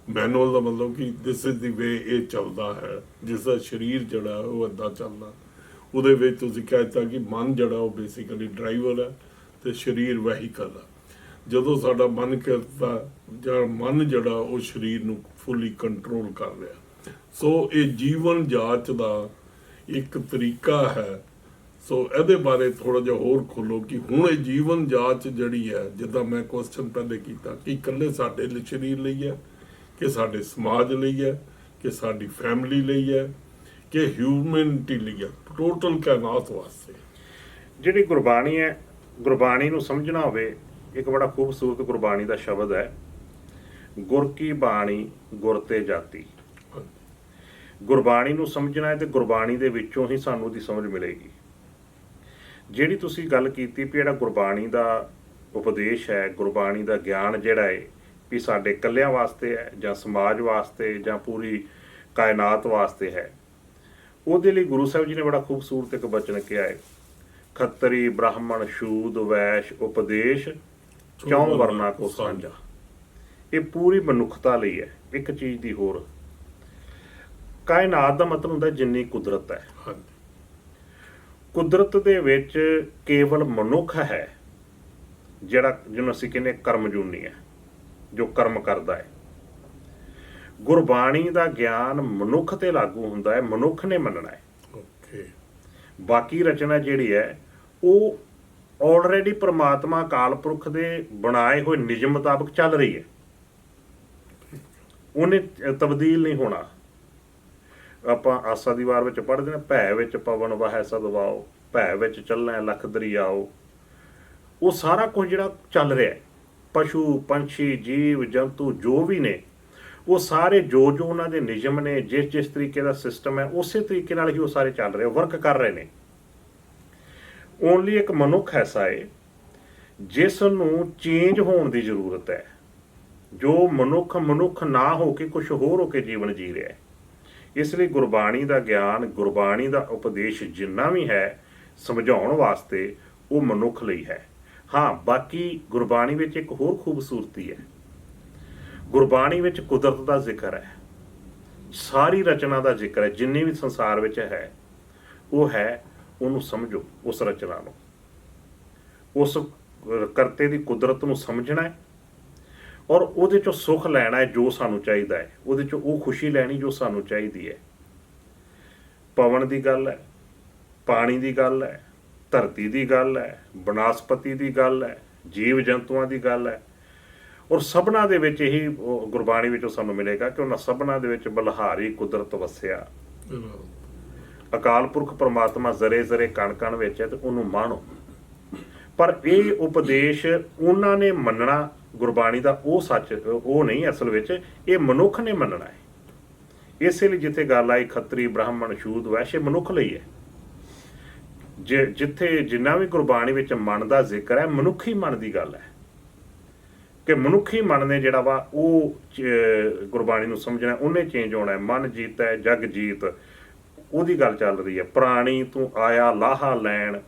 ਮੈਨੂਅਲ ਦਾ ਮਤਲਬ ਕਿ ਦਿਸ ਇਜ਼ ਦੀ ਵੇ ਇਹ ਚੱਲਦਾ ਹੈ ਜਿਸ ਦਾ ਸਰੀਰ ਜਿਹੜਾ ਹੈ, ਉਹ ਏਦਾਂ ਚੱਲਦਾ। ਉਹਦੇ ਵਿੱਚ ਤੁਸੀਂ ਕਹਿ ਦਿੱਤਾ ਕਿ ਮਨ ਜਿਹੜਾ ਉਹ ਬੇਸਿਕਲੀ ਡਰਾਈਵਰ ਹੈ ਤੇ ਸਰੀਰ ਵਹੀਕਲ ਹੈ। ਜਦੋਂ ਸਾਡਾ ਮਨ ਕਰਦਾ ਜਾਂ ਮਨ ਜਿਹੜਾ ਉਹ ਸਰੀਰ ਨੂੰ ਫੁੱਲੀ ਕੰਟਰੋਲ ਕਰ ਰਿਹਾ ਸੋ ਇਹ ਜੀਵਨ ਜਾਂਚ ਦਾ ਇੱਕ ਤਰੀਕਾ ਹੈ। ਸੋ ਇਹਦੇ ਬਾਰੇ ਥੋੜਾ ਜਿਹਾ ਹੋਰ ਖੋਲੋ ਕਿ ਹੁਣ ਇਹ ਜੀਵਨ ਜਾਂਚ ਜਿਹੜੀ ਹੈ, ਜਿੱਦਾਂ ਮੈਂ ਕੁਐਸਚਨ ਪਹਿਲੇ ਕੀਤਾ ਕਿ ਇਕੱਲੇ ਸਾਡੇ ਲਈ ਸਰੀਰ ਲਈ ਹੈ, ਕਿ ਸਾਡੇ ਸਮਾਜ ਲਈ ਹੈ, ਕਿ ਸਾਡੀ ਫੈਮਿਲੀ ਲਈ ਹੈ, ਕਿ ਹਿਊਮਨਿਟੀ ਲਈ ਹੈ। ਟੋਟਲ ਕਾਇਨਾਤ ਵਾਸਤੇ। ਜਿਹੜੀ ਗੁਰਬਾਣੀ ਹੈ, ਗੁਰਬਾਣੀ ਨੂੰ ਸਮਝਣਾ ਹੋਵੇ, ਇੱਕ ਬੜਾ ਖੂਬਸੂਰਤ ਗੁਰਬਾਣੀ ਦਾ ਸ਼ਬਦ ਹੈ, ਗੁਰ ਕੀ ਬਾਣੀ ਗੁਰ ਤੇ ਜਾਤੀ। ਗੁਰਬਾਣੀ ਨੂੰ ਸਮਝਣਾ ਹੈ ਤੇ ਗੁਰਬਾਣੀ ਦੇ ਵਿੱਚੋਂ ਹੀ ਸਾਨੂੰ ਉਹਦੀ ਸਮਝ ਮਿਲੇਗੀ। ਜਿਹੜੀ ਤੁਸੀਂ ਗੱਲ ਕੀਤੀ ਵੀ ਜਿਹੜਾ ਗੁਰਬਾਣੀ ਦਾ ਉਪਦੇਸ਼ ਹੈ, ਗੁਰਬਾਣੀ ਦਾ ਗਿਆਨ ਜਿਹੜਾ ਹੈ, ਵੀ ਸਾਡੇ ਇਕੱਲਿਆਂ ਵਾਸਤੇ ਹੈ ਜਾਂ ਸਮਾਜ ਵਾਸਤੇ ਜਾਂ ਪੂਰੀ ਕਾਇਨਾਤ ਵਾਸਤੇ ਹੈ, ਉਹਦੇ ਲਈ ਗੁਰੂ ਸਾਹਿਬ ਜੀ ਨੇ ਬੜਾ ਖੂਬਸੂਰਤ ਇੱਕ ਬਚਨ ਕਿਹਾ ਹੈ। ਖੱਤਰੀ, ਬ੍ਰਾਹਮਣ ਸ਼ੂਦ ਵੈਸ਼, ਉਪਦੇਸ਼, ਚੌਂ ਵਰਨਾ ਕੋ ਸਾਂਝਾ। ਇਹ ਪੂਰੀ ਮਨੁੱਖਤਾ ਲਈ ਹੈ। ਇੱਕ ਚੀਜ਼ ਦੀ ਹੋਰ ਕਾਇਨਾਤ ਦਾ ਮਤਲਬ ਹੁੰਦਾ ਜਿੰਨੀ ਕੁਦਰਤ ਹੈ। ਕੁਦਰਤ ਦੇ ਵਿੱਚ ਕੇਵਲ ਮਨੁੱਖ ਹੈ ਜਿਹੜਾ ਜਿਹਨੂੰ ਅਸੀਂ ਕਹਿੰਦੇ ਕਰਮਜੂਨੀ ਹੈ ਜੋ ਕਰਮ ਕਰਦਾ ਹੈ। ਗੁਰਬਾਣੀ ਦਾ ਗਿਆਨ ਮਨੁੱਖ ਤੇ ਲਾਗੂ ਹੁੰਦਾ ਹੈ ਮਨੁੱਖ ਨੇ ਮੰਨਣਾ ਹੈ। ਓਕੇ। ਬਾਕੀ ਰਚਨਾ ਜਿਹੜੀ ਹੈ ਉਹ ਆਲਰੇਡੀ ਪ੍ਰਮਾਤਮਾ ਅਕਾਲ ਪੁਰਖ ਦੇ ਬਣਾਏ ਹੋਏ ਨਿਯਮ ਮੁਤਾਬਕ ਚੱਲ ਰਹੀ ਹੈ। ਉਹਨੇ ਤਬਦੀਲ ਨਹੀਂ ਹੋਣਾ। ਆਪਾਂ ਆਸਾ ਦੀ ਵਾਰ ਵਿੱਚ ਪੜ੍ਹਦੇ ਨੇ ਭੈ ਵਿੱਚ ਪਵਨ ਵਹੈ ਸਦਵਾਓ, ਭੈ ਵਿੱਚ ਚੱਲਣਾ ਲਖ ਦਰਿਆਓ। ਉਹ ਸਾਰਾ ਕੁਝ ਜਿਹੜਾ ਚੱਲ ਰਿਹਾ ਹੈ, ਪਸ਼ੂ, ਪੰਛੀ, ਜੀਵ, ਜੰਤੂ ਜੋ ਵੀ ਨੇ, ਉਹ ਸਾਰੇ ਜੋ ਜੋ ਉਹਨਾਂ ਦੇ ਨਿਯਮ ਨੇ, ਜਿਸ ਜਿਸ ਤਰੀਕੇ ਦਾ ਸਿਸਟਮ ਹੈ, ਉਸੇ ਤਰੀਕੇ ਨਾਲ ਹੀ ਉਹ ਸਾਰੇ ਚੱਲ ਰਹੇ ਵਰਕ ਕਰ ਰਹੇ ਨੇ। ਓਨਲੀ ਇੱਕ ਮਨੁੱਖ ਐਸਾ ਹੈ, ਜਿਸ ਨੂੰ ਚੇਂਜ ਹੋਣ ਦੀ ਜ਼ਰੂਰਤ ਹੈ, ਜੋ ਮਨੁੱਖ ਮਨੁੱਖ ਨਾ ਹੋ ਕੇ ਕੁਝ ਹੋਰ ਹੋ ਕੇ ਜੀਵਨ ਜੀ ਰਿਹਾ ਹੈ। ਇਸ ਲਈ ਗੁਰਬਾਣੀ ਦਾ ਗਿਆਨ, ਗੁਰਬਾਣੀ ਦਾ ਉਪਦੇਸ਼ ਜਿੰਨਾ ਵੀ ਹੈ, ਸਮਝਾਉਣ ਵਾਸਤੇ ਉਹ ਮਨੁੱਖ ਲਈ ਹੈ। ਹਾਂ, ਬਾਕੀ ਗੁਰਬਾਣੀ ਵਿੱਚ ਇੱਕ ਹੋਰ ਖੂਬਸੂਰਤੀ ਹੈ। ਗੁਰਬਾਣੀ ਵਿੱਚ ਕੁਦਰਤ ਦਾ ਜ਼ਿਕਰ ਹੈ। ਸਾਰੀ ਰਚਨਾ ਦਾ ਜ਼ਿਕਰ ਹੈ, ਜਿੰਨੀ ਵੀ ਸੰਸਾਰ ਵਿੱਚ ਹੈ, ਉਹ ਹੈ ਉਹਨੂੰ ਸਮਝੋ, ਉਸ ਰਚਨਾ ਨੂੰ। ਉਸ ਕਰਤੇ ਦੀ ਕੁਦਰਤ ਨੂੰ ਸਮਝਣਾ ਹੈ ਔਰ ਉਹਦੇ ਚੋਂ ਸੁੱਖ ਲੈਣਾ ਹੈ ਜੋ ਸਾਨੂੰ ਚਾਹੀਦਾ ਹੈ। ਉਹਦੇ ਚੋਂ ਉਹ ਖੁਸ਼ੀ ਲੈਣੀ ਜੋ ਸਾਨੂੰ ਚਾਹੀਦੀ ਹੈ। ਪਵਨ ਦੀ ਗੱਲ ਹੈ, ਪਾਣੀ ਦੀ ਗੱਲ ਹੈ, ਧਰਤੀ ਦੀ ਗੱਲ ਹੈ, ਬਨਸਪਤੀ ਦੀ ਗੱਲ ਹੈ, ਜੀਵ ਜੰਤੂਆਂ ਦੀ ਗੱਲ ਹੈ। ਔਰ ਸਭਨਾ ਦੇ ਵਿੱਚ ਇਹੀ ਗੁਰਬਾਣੀ ਵਿੱਚੋਂ ਸਾਨੂੰ ਮਿਲੇਗਾ ਕਿ ਉਹਨਾਂ ਸਭਨਾ ਦੇ ਵਿੱਚ ਬਲਹਾਰੀ ਕੁਦਰਤ ਵਸਿਆ। ਅਕਾਲ ਪੁਰਖ ਪਰਮਾਤਮਾ ਜ਼ਰੇ ਜ਼ਰੇ ਕਣ ਕਣ ਵਿੱਚ ਹੈ ਤੇ ਉਹਨੂੰ ਮਾਣੋ। ਪਰ ਇਹ ਉਪਦੇਸ਼ ਉਹਨਾਂ ਨੇ ਮੰਨਣਾ ਗੁਰਬਾਣੀ ਦਾ ਉਹ ਸੱਚ, ਉਹ ਨਹੀਂ ਅਸਲ ਵਿੱਚ, ਇਹ ਮਨੁੱਖ ਨੇ ਮੰਨਣਾ ਹੈ। ਇਸੇ ਲਈ ਜਿੱਥੇ ਗੱਲ ਆਈ ਖੱਤਰੀ, ਬ੍ਰਾਹਮਣ ਸ਼ੂਦ ਵੈਸ਼ੇ ਮਨੁੱਖ ਲਈ ਹੈ। ਜੇ ਜਿੱਥੇ ਜਿੰਨਾ ਵੀ ਗੁਰਬਾਣੀ ਵਿੱਚ ਮਨ ਦਾ ਜ਼ਿਕਰ ਹੈ, ਮਨੁੱਖੀ ਮਨ ਦੀ ਗੱਲ ਹੈ। ਕਿ ਮਨੁੱਖੀ ਮਨ ਨੇ ਜਿਹੜਾ ਵਾ, ਉਹ ਗੁਰਬਾਣੀ ਨੂੰ ਸਮਝਣਾ, ਉਹਨੇ ਚੇਂਜ ਹੋਣਾ ਹੈ। ਮਨ ਜੀਤ ਹੈ ਜਗ ਜੀਤ, ਉਹਦੀ ਗੱਲ ਚੱਲ ਰਹੀ ਹੈ। ਪ੍ਰਾਣੀ ਤੂੰ ਆਇਆ, ਲਾਹਾ ਲੈਣ,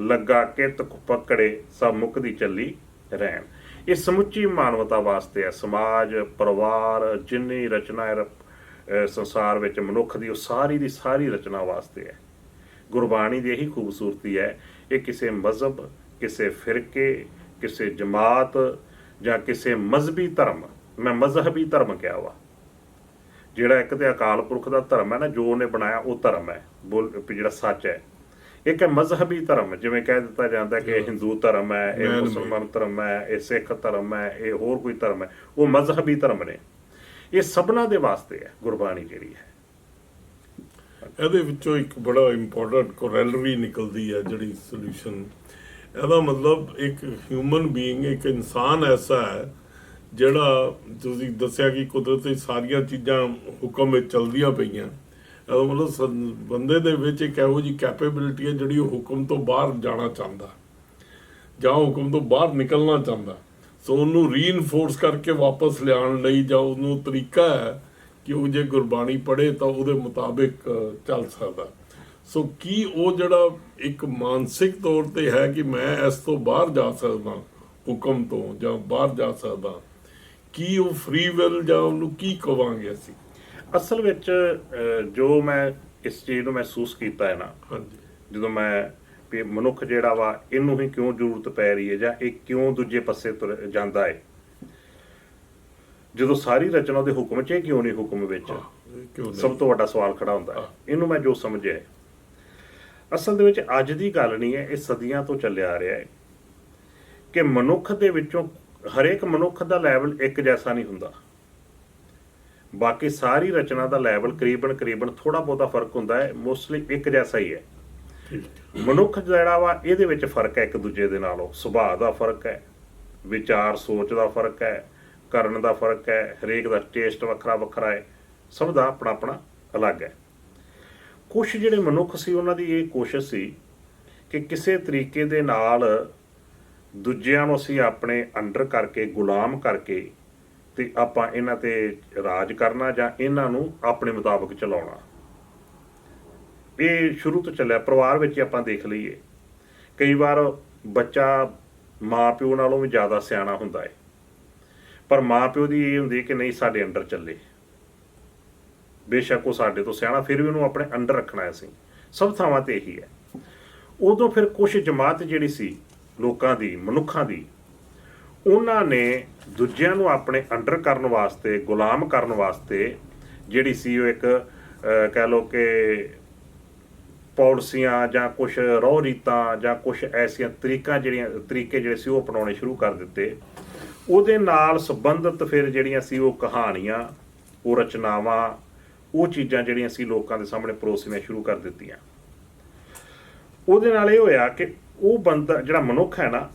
ਲੱਗਾ ਕਿਤ ਪਕੜੇ, ਸਭ ਮੁਕਦੀ ਚੱਲੀ ਰਹਿਣ। ਇਹ ਸਮੁੱਚੀ ਮਾਨਵਤਾ ਵਾਸਤੇ ਹੈ। ਸਮਾਜ, ਪਰਿਵਾਰ, ਜਿੰਨੀ ਰਚਨਾ ਹੈ ਸੰਸਾਰ ਵਿੱਚ ਮਨੁੱਖ ਦੀ, ਉਹ ਸਾਰੀ ਦੀ ਸਾਰੀ ਰਚਨਾ ਵਾਸਤੇ ਹੈ। ਗੁਰਬਾਣੀ ਦੀ ਇਹੀ ਖੂਬਸੂਰਤੀ ਹੈ, ਇਹ ਕਿਸੇ ਮਜ਼ਹਬ, ਕਿਸੇ ਫਿਰਕੇ, ਕਿਸੇ ਜਮਾਤ ਜਾਂ ਕਿਸੇ ਮਜ਼ਹਬੀ ਧਰਮ, ਮੈਂ ਮਜ਼ਹਬੀ ਧਰਮ ਕਿਹਾ ਵਾ। ਜਿਹੜਾ ਇੱਕ ਤੇ ਅਕਾਲ ਪੁਰਖ ਦਾ ਧਰਮ ਹੈ ਨਾ, ਜੋ ਉਹਨੇ ਬਣਾਇਆ, ਉਹ ਧਰਮ ਹੈ। ਬੋਲ ਵੀ ਜਿਹੜਾ ਸੱਚ ਹੈ। ਇੱਕ ਹੈ ਮਜ਼ਹਬੀ ਧਰਮ ਜਿਵੇਂ ਕਹਿ ਦਿੱਤਾ ਜਾਂਦਾ ਕਿ ਇਹ ਹਿੰਦੂ ਧਰਮ ਹੈ ਇਹ. ਮੁਸਲਮਾਨ ਧਰਮ ਹੈ ਇਹ ਸਿੱਖ ਧਰਮ ਹੈ ਇਹ ਹੋਰ ਕੋਈ ਧਰਮ ਹੈ ਉਹ ਮਜ਼ਹਬੀ ਧਰਮ ਨੇ। ਇਹ ਸਭਨਾ ਦੇ ਵਾਸਤੇ ਹੈ ਗੁਰਬਾਣੀ ਜਿਹੜੀ ਹੈ। ਇਹਦੇ ਵਿੱਚੋਂ ਇੱਕ ਬੜਾ ਇੰਪੋਰਟੈਂਟ ਕੋਰੈਲਰੀ ਨਿਕਲਦੀ ਹੈ ਜਿਹੜੀ ਸੋਲੂਸ਼ਨ ਇਹਦਾ ਮਤਲਬ ਇੱਕ ਹਿਊਮਨ ਬੀਇੰਗ ਇੱਕ ਇਨਸਾਨ ਐਸਾ ਹੈ ਜਿਹੜਾ ਤੁਸੀਂ ਦੱਸਿਆ ਕਿ ਕੁਦਰਤ ਦੀ ਸਾਰੀਆਂ ਚੀਜ਼ਾਂ ਹੁਕਮ ਵਿੱਚ ਚੱਲਦੀਆਂ ਪਈਆਂ। ਮਤਲਬ ਬੰਦੇ ਦੇ ਵਿੱਚ ਇੱਕ ਇਹੋ ਜਿਹੀ ਕੈਪੇਬਿਲਿਟੀ ਹੈ ਜਿਹੜੀ ਉਹ ਹੁਕਮ ਤੋਂ ਬਾਹਰ ਜਾਣਾ ਚਾਹੁੰਦਾ। ਜਾਂ ਹੁਕਮ ਤੋਂ ਬਾਹਰ ਨਿਕਲਣਾ ਚਾਹੁੰਦਾ। ਸੋ ਉਹਨੂੰ ਰੀਇਨਫੋਰਸ ਕਰਕੇ ਵਾਪਸ ਲਿਆਉਣ ਲਈ ਜਾਂ ਉਹਨੂੰ ਤਰੀਕਾ ਹੈ ਕਿ ਉਹ ਜੇ ਗੁਰਬਾਣੀ ਪੜ੍ਹੇ ਤਾਂ ਉਹਦੇ ਮੁਤਾਬਿਕ ਚੱਲ ਸਕਦਾ। ਸੋ ਕੀ ਉਹ ਜਿਹੜਾ ਇੱਕ ਮਾਨਸਿਕ ਤੌਰ ਤੇ ਹੈ ਕਿ ਮੈਂ ਇਸ ਤੋਂ ਬਾਹਰ ਜਾ ਸਕਦਾ, ਹੁਕਮ ਤੋਂ ਜਾਂ ਬਾਹਰ ਜਾ ਸਕਦਾ, ਕੀ ਉਹ ਫ੍ਰੀ ਵਿਲ ਜਾਂ ਉਹਨੂੰ ਕੀ ਕਵਾਂਗੇ ਅਸੀਂ? ਅਸਲ ਵਿੱਚ ਜੋ ਮੈਂ ਇਸ ਚੀਜ਼ ਨੂੰ ਮਹਿਸੂਸ ਕੀਤਾ ਹੈ ਨਾ ਹਾਂਜੀ। ਜਦੋਂ ਮੈਂ ਵੀ ਮਨੁੱਖ ਜਿਹੜਾ ਵਾ ਇਹਨੂੰ ਹੀ ਕਿਉਂ ਜ਼ਰੂਰਤ ਪੈ ਰਹੀ ਹੈ ਜਾਂ ਇਹ ਕਿਉਂ ਦੂਜੇ ਪਾਸੇ ਤੁਰ ਜਾਂਦਾ ਹੈ? ਜਦੋਂ ਸਾਰੀ ਰਚਨਾ ਦੇ ਹੁਕਮ 'ਚ ਇਹ ਕਿਉਂ ਨਹੀਂ ਹੁਕਮ ਵਿੱਚ? ਸਭ ਤੋਂ ਵੱਡਾ ਸਵਾਲ ਖੜਾ ਹੁੰਦਾ ਹੈ। ਇਹਨੂੰ ਮੈਂ ਜੋ ਸਮਝਿਆ। ਅਸਲ ਦੇ ਵਿੱਚ ਅੱਜ ਦੀ ਗੱਲ ਨਹੀਂ ਹੈ ਇਹ ਸਦੀਆਂ ਤੋਂ ਚੱਲਿਆ ਆ ਰਿਹਾ ਹੈ ਕਿ ਮਨੁੱਖ ਦੇ ਵਿੱਚੋਂ ਹਰੇਕ ਮਨੁੱਖ ਦਾ ਲੈਵਲ ਇੱਕ ਜੈਸਾ ਨਹੀਂ ਹੁੰਦਾ। ਬਾਕੀ ਸਾਰੀ ਰਚਨਾ ਦਾ ਲੈਵਲ ਕਰੀਬਨ ਕਰੀਬਨ ਥੋੜਾ ਬਹੁਤਾ ਫ਼ਰਕ ਹੁੰਦਾ ਹੈ ਮੋਸਟਲੀ ਇੱਕ ਜੈਸਾ ਹੀ ਹੈ। ਮਨੁੱਖ ਜਿਹੜਾ ਵਾ ਇਹਦੇ ਵਿੱਚ ਫ਼ਰਕ ਹੈ ਇੱਕ ਦੂਜੇ ਦੇ ਨਾਲੋਂ। ਸੁਭਾਅ ਦਾ ਫ਼ਰਕ ਹੈ ਵਿਚਾਰ ਸੋਚ ਦਾ ਫ਼ਰਕ ਹੈ ਕਰਨ ਦਾ ਫ਼ਰਕ ਹੈ ਹਰੇਕ ਦਾ ਟੇਸਟ ਵੱਖਰਾ ਵੱਖਰਾ ਹੈ ਸਭ ਦਾ ਆਪਣਾ ਆਪਣਾ ਅਲੱਗ ਹੈ। ਕੁਝ ਜਿਹੜੇ ਮਨੁੱਖ ਸੀ ਉਹਨਾਂ ਦੀ ਇਹ ਕੋਸ਼ਿਸ਼ ਸੀ ਕਿ ਕਿਸੇ ਤਰੀਕੇ ਦੇ ਨਾਲ ਦੂਜਿਆਂ ਨੂੰ ਅਸੀਂ ਆਪਣੇ ਅੰਡਰ ਕਰਕੇ ਗੁਲਾਮ ਕਰਕੇ ਤੇ ਆਪਾਂ ਇਹਨਾਂ ਤੇ ਰਾਜ ਕਰਨਾ ਜਾਂ ਇਹਨਾਂ ਨੂੰ ਆਪਣੇ ਮੁਤਾਬਕ ਚਲਾਉਣਾ। ਇਹ ਸ਼ੁਰੂ ਤੋਂ ਚੱਲਿਆ, ਪਰਿਵਾਰ ਵਿੱਚ ਹੀ ਆਪਾਂ ਦੇਖ ਲਈਏ। ਕਈ ਵਾਰ ਬੱਚਾ ਮਾਂ ਪਿਓ ਨਾਲੋਂ ਵੀ ਜ਼ਿਆਦਾ ਸਿਆਣਾ ਹੁੰਦਾ ਹੈ। ਪਰ ਮਾਂ ਪਿਓ ਦੀ ਇਹ ਹੁੰਦੀ ਕਿ ਨਹੀਂ, ਸਾਡੇ ਅੰਡਰ ਚੱਲੇ। ਬੇਸ਼ੱਕ ਉਹ ਸਾਡੇ ਤੋਂ ਸਿਆਣਾ, ਫਿਰ ਵੀ ਉਹਨੂੰ ਆਪਣੇ ਅੰਡਰ ਰੱਖਣਾ ਹੈ ਅਸੀਂ। ਸਭ ਥਾਵਾਂ ਤੇ ਇਹੀ ਹੈ। ਉਦੋਂ ਫਿਰ ਕੁਝ ਜਮਾਤ ਜਿਹੜੀ ਸੀ, ਲੋਕਾਂ ਦੀ, ਮਨੁੱਖਾਂ ਦੀ ਉਹਨਾਂ ਨੇ ਦੂਜਿਆਂ ਨੂੰ ਆਪਣੇ ਅੰਡਰ ਕਰਨ ਵਾਸਤੇ, ਗੁਲਾਮ ਕਰਨ ਵਾਸਤੇ ਜਿਹੜੀ ਸੀ ਉਹ ਇੱਕ ਕਹਿ ਲਓ ਕਿ ਪਾਲਿਸੀਆਂ ਜਾਂ ਕੁਝ ਰੋਹ ਰੀਤਾਂ ਜਾਂ ਕੁਝ ਐਸੀਆਂ ਤਰੀਕਾਂ ਜਿਹੜੀਆਂ, ਤਰੀਕੇ ਜਿਹੜੇ ਸੀ ਉਹ ਅਪਣਾਉਣੇ ਸ਼ੁਰੂ ਕਰ ਦਿੱਤੇ। ਉਹਦੇ ਨਾਲ ਸੰਬੰਧਿਤ ਫਿਰ ਜਿਹੜੀਆਂ ਸੀ ਉਹ ਕਹਾਣੀਆਂ, ਉਹ ਰਚਨਾਵਾਂ, ਉਹ ਚੀਜ਼ਾਂ ਜਿਹੜੀਆਂ ਸੀ ਲੋਕਾਂ ਦੇ ਸਾਹਮਣੇ ਪਰੋਸਣੀਆਂ ਸ਼ੁਰੂ ਕਰ ਦਿੱਤੀਆਂ। ਉਹਦੇ ਨਾਲ ਇਹ ਹੋਇਆ ਕਿ ਉਹ ਬੰਦਾ ਜਿਹੜਾ ਮਨੁੱਖ ਹੈ ਨਾ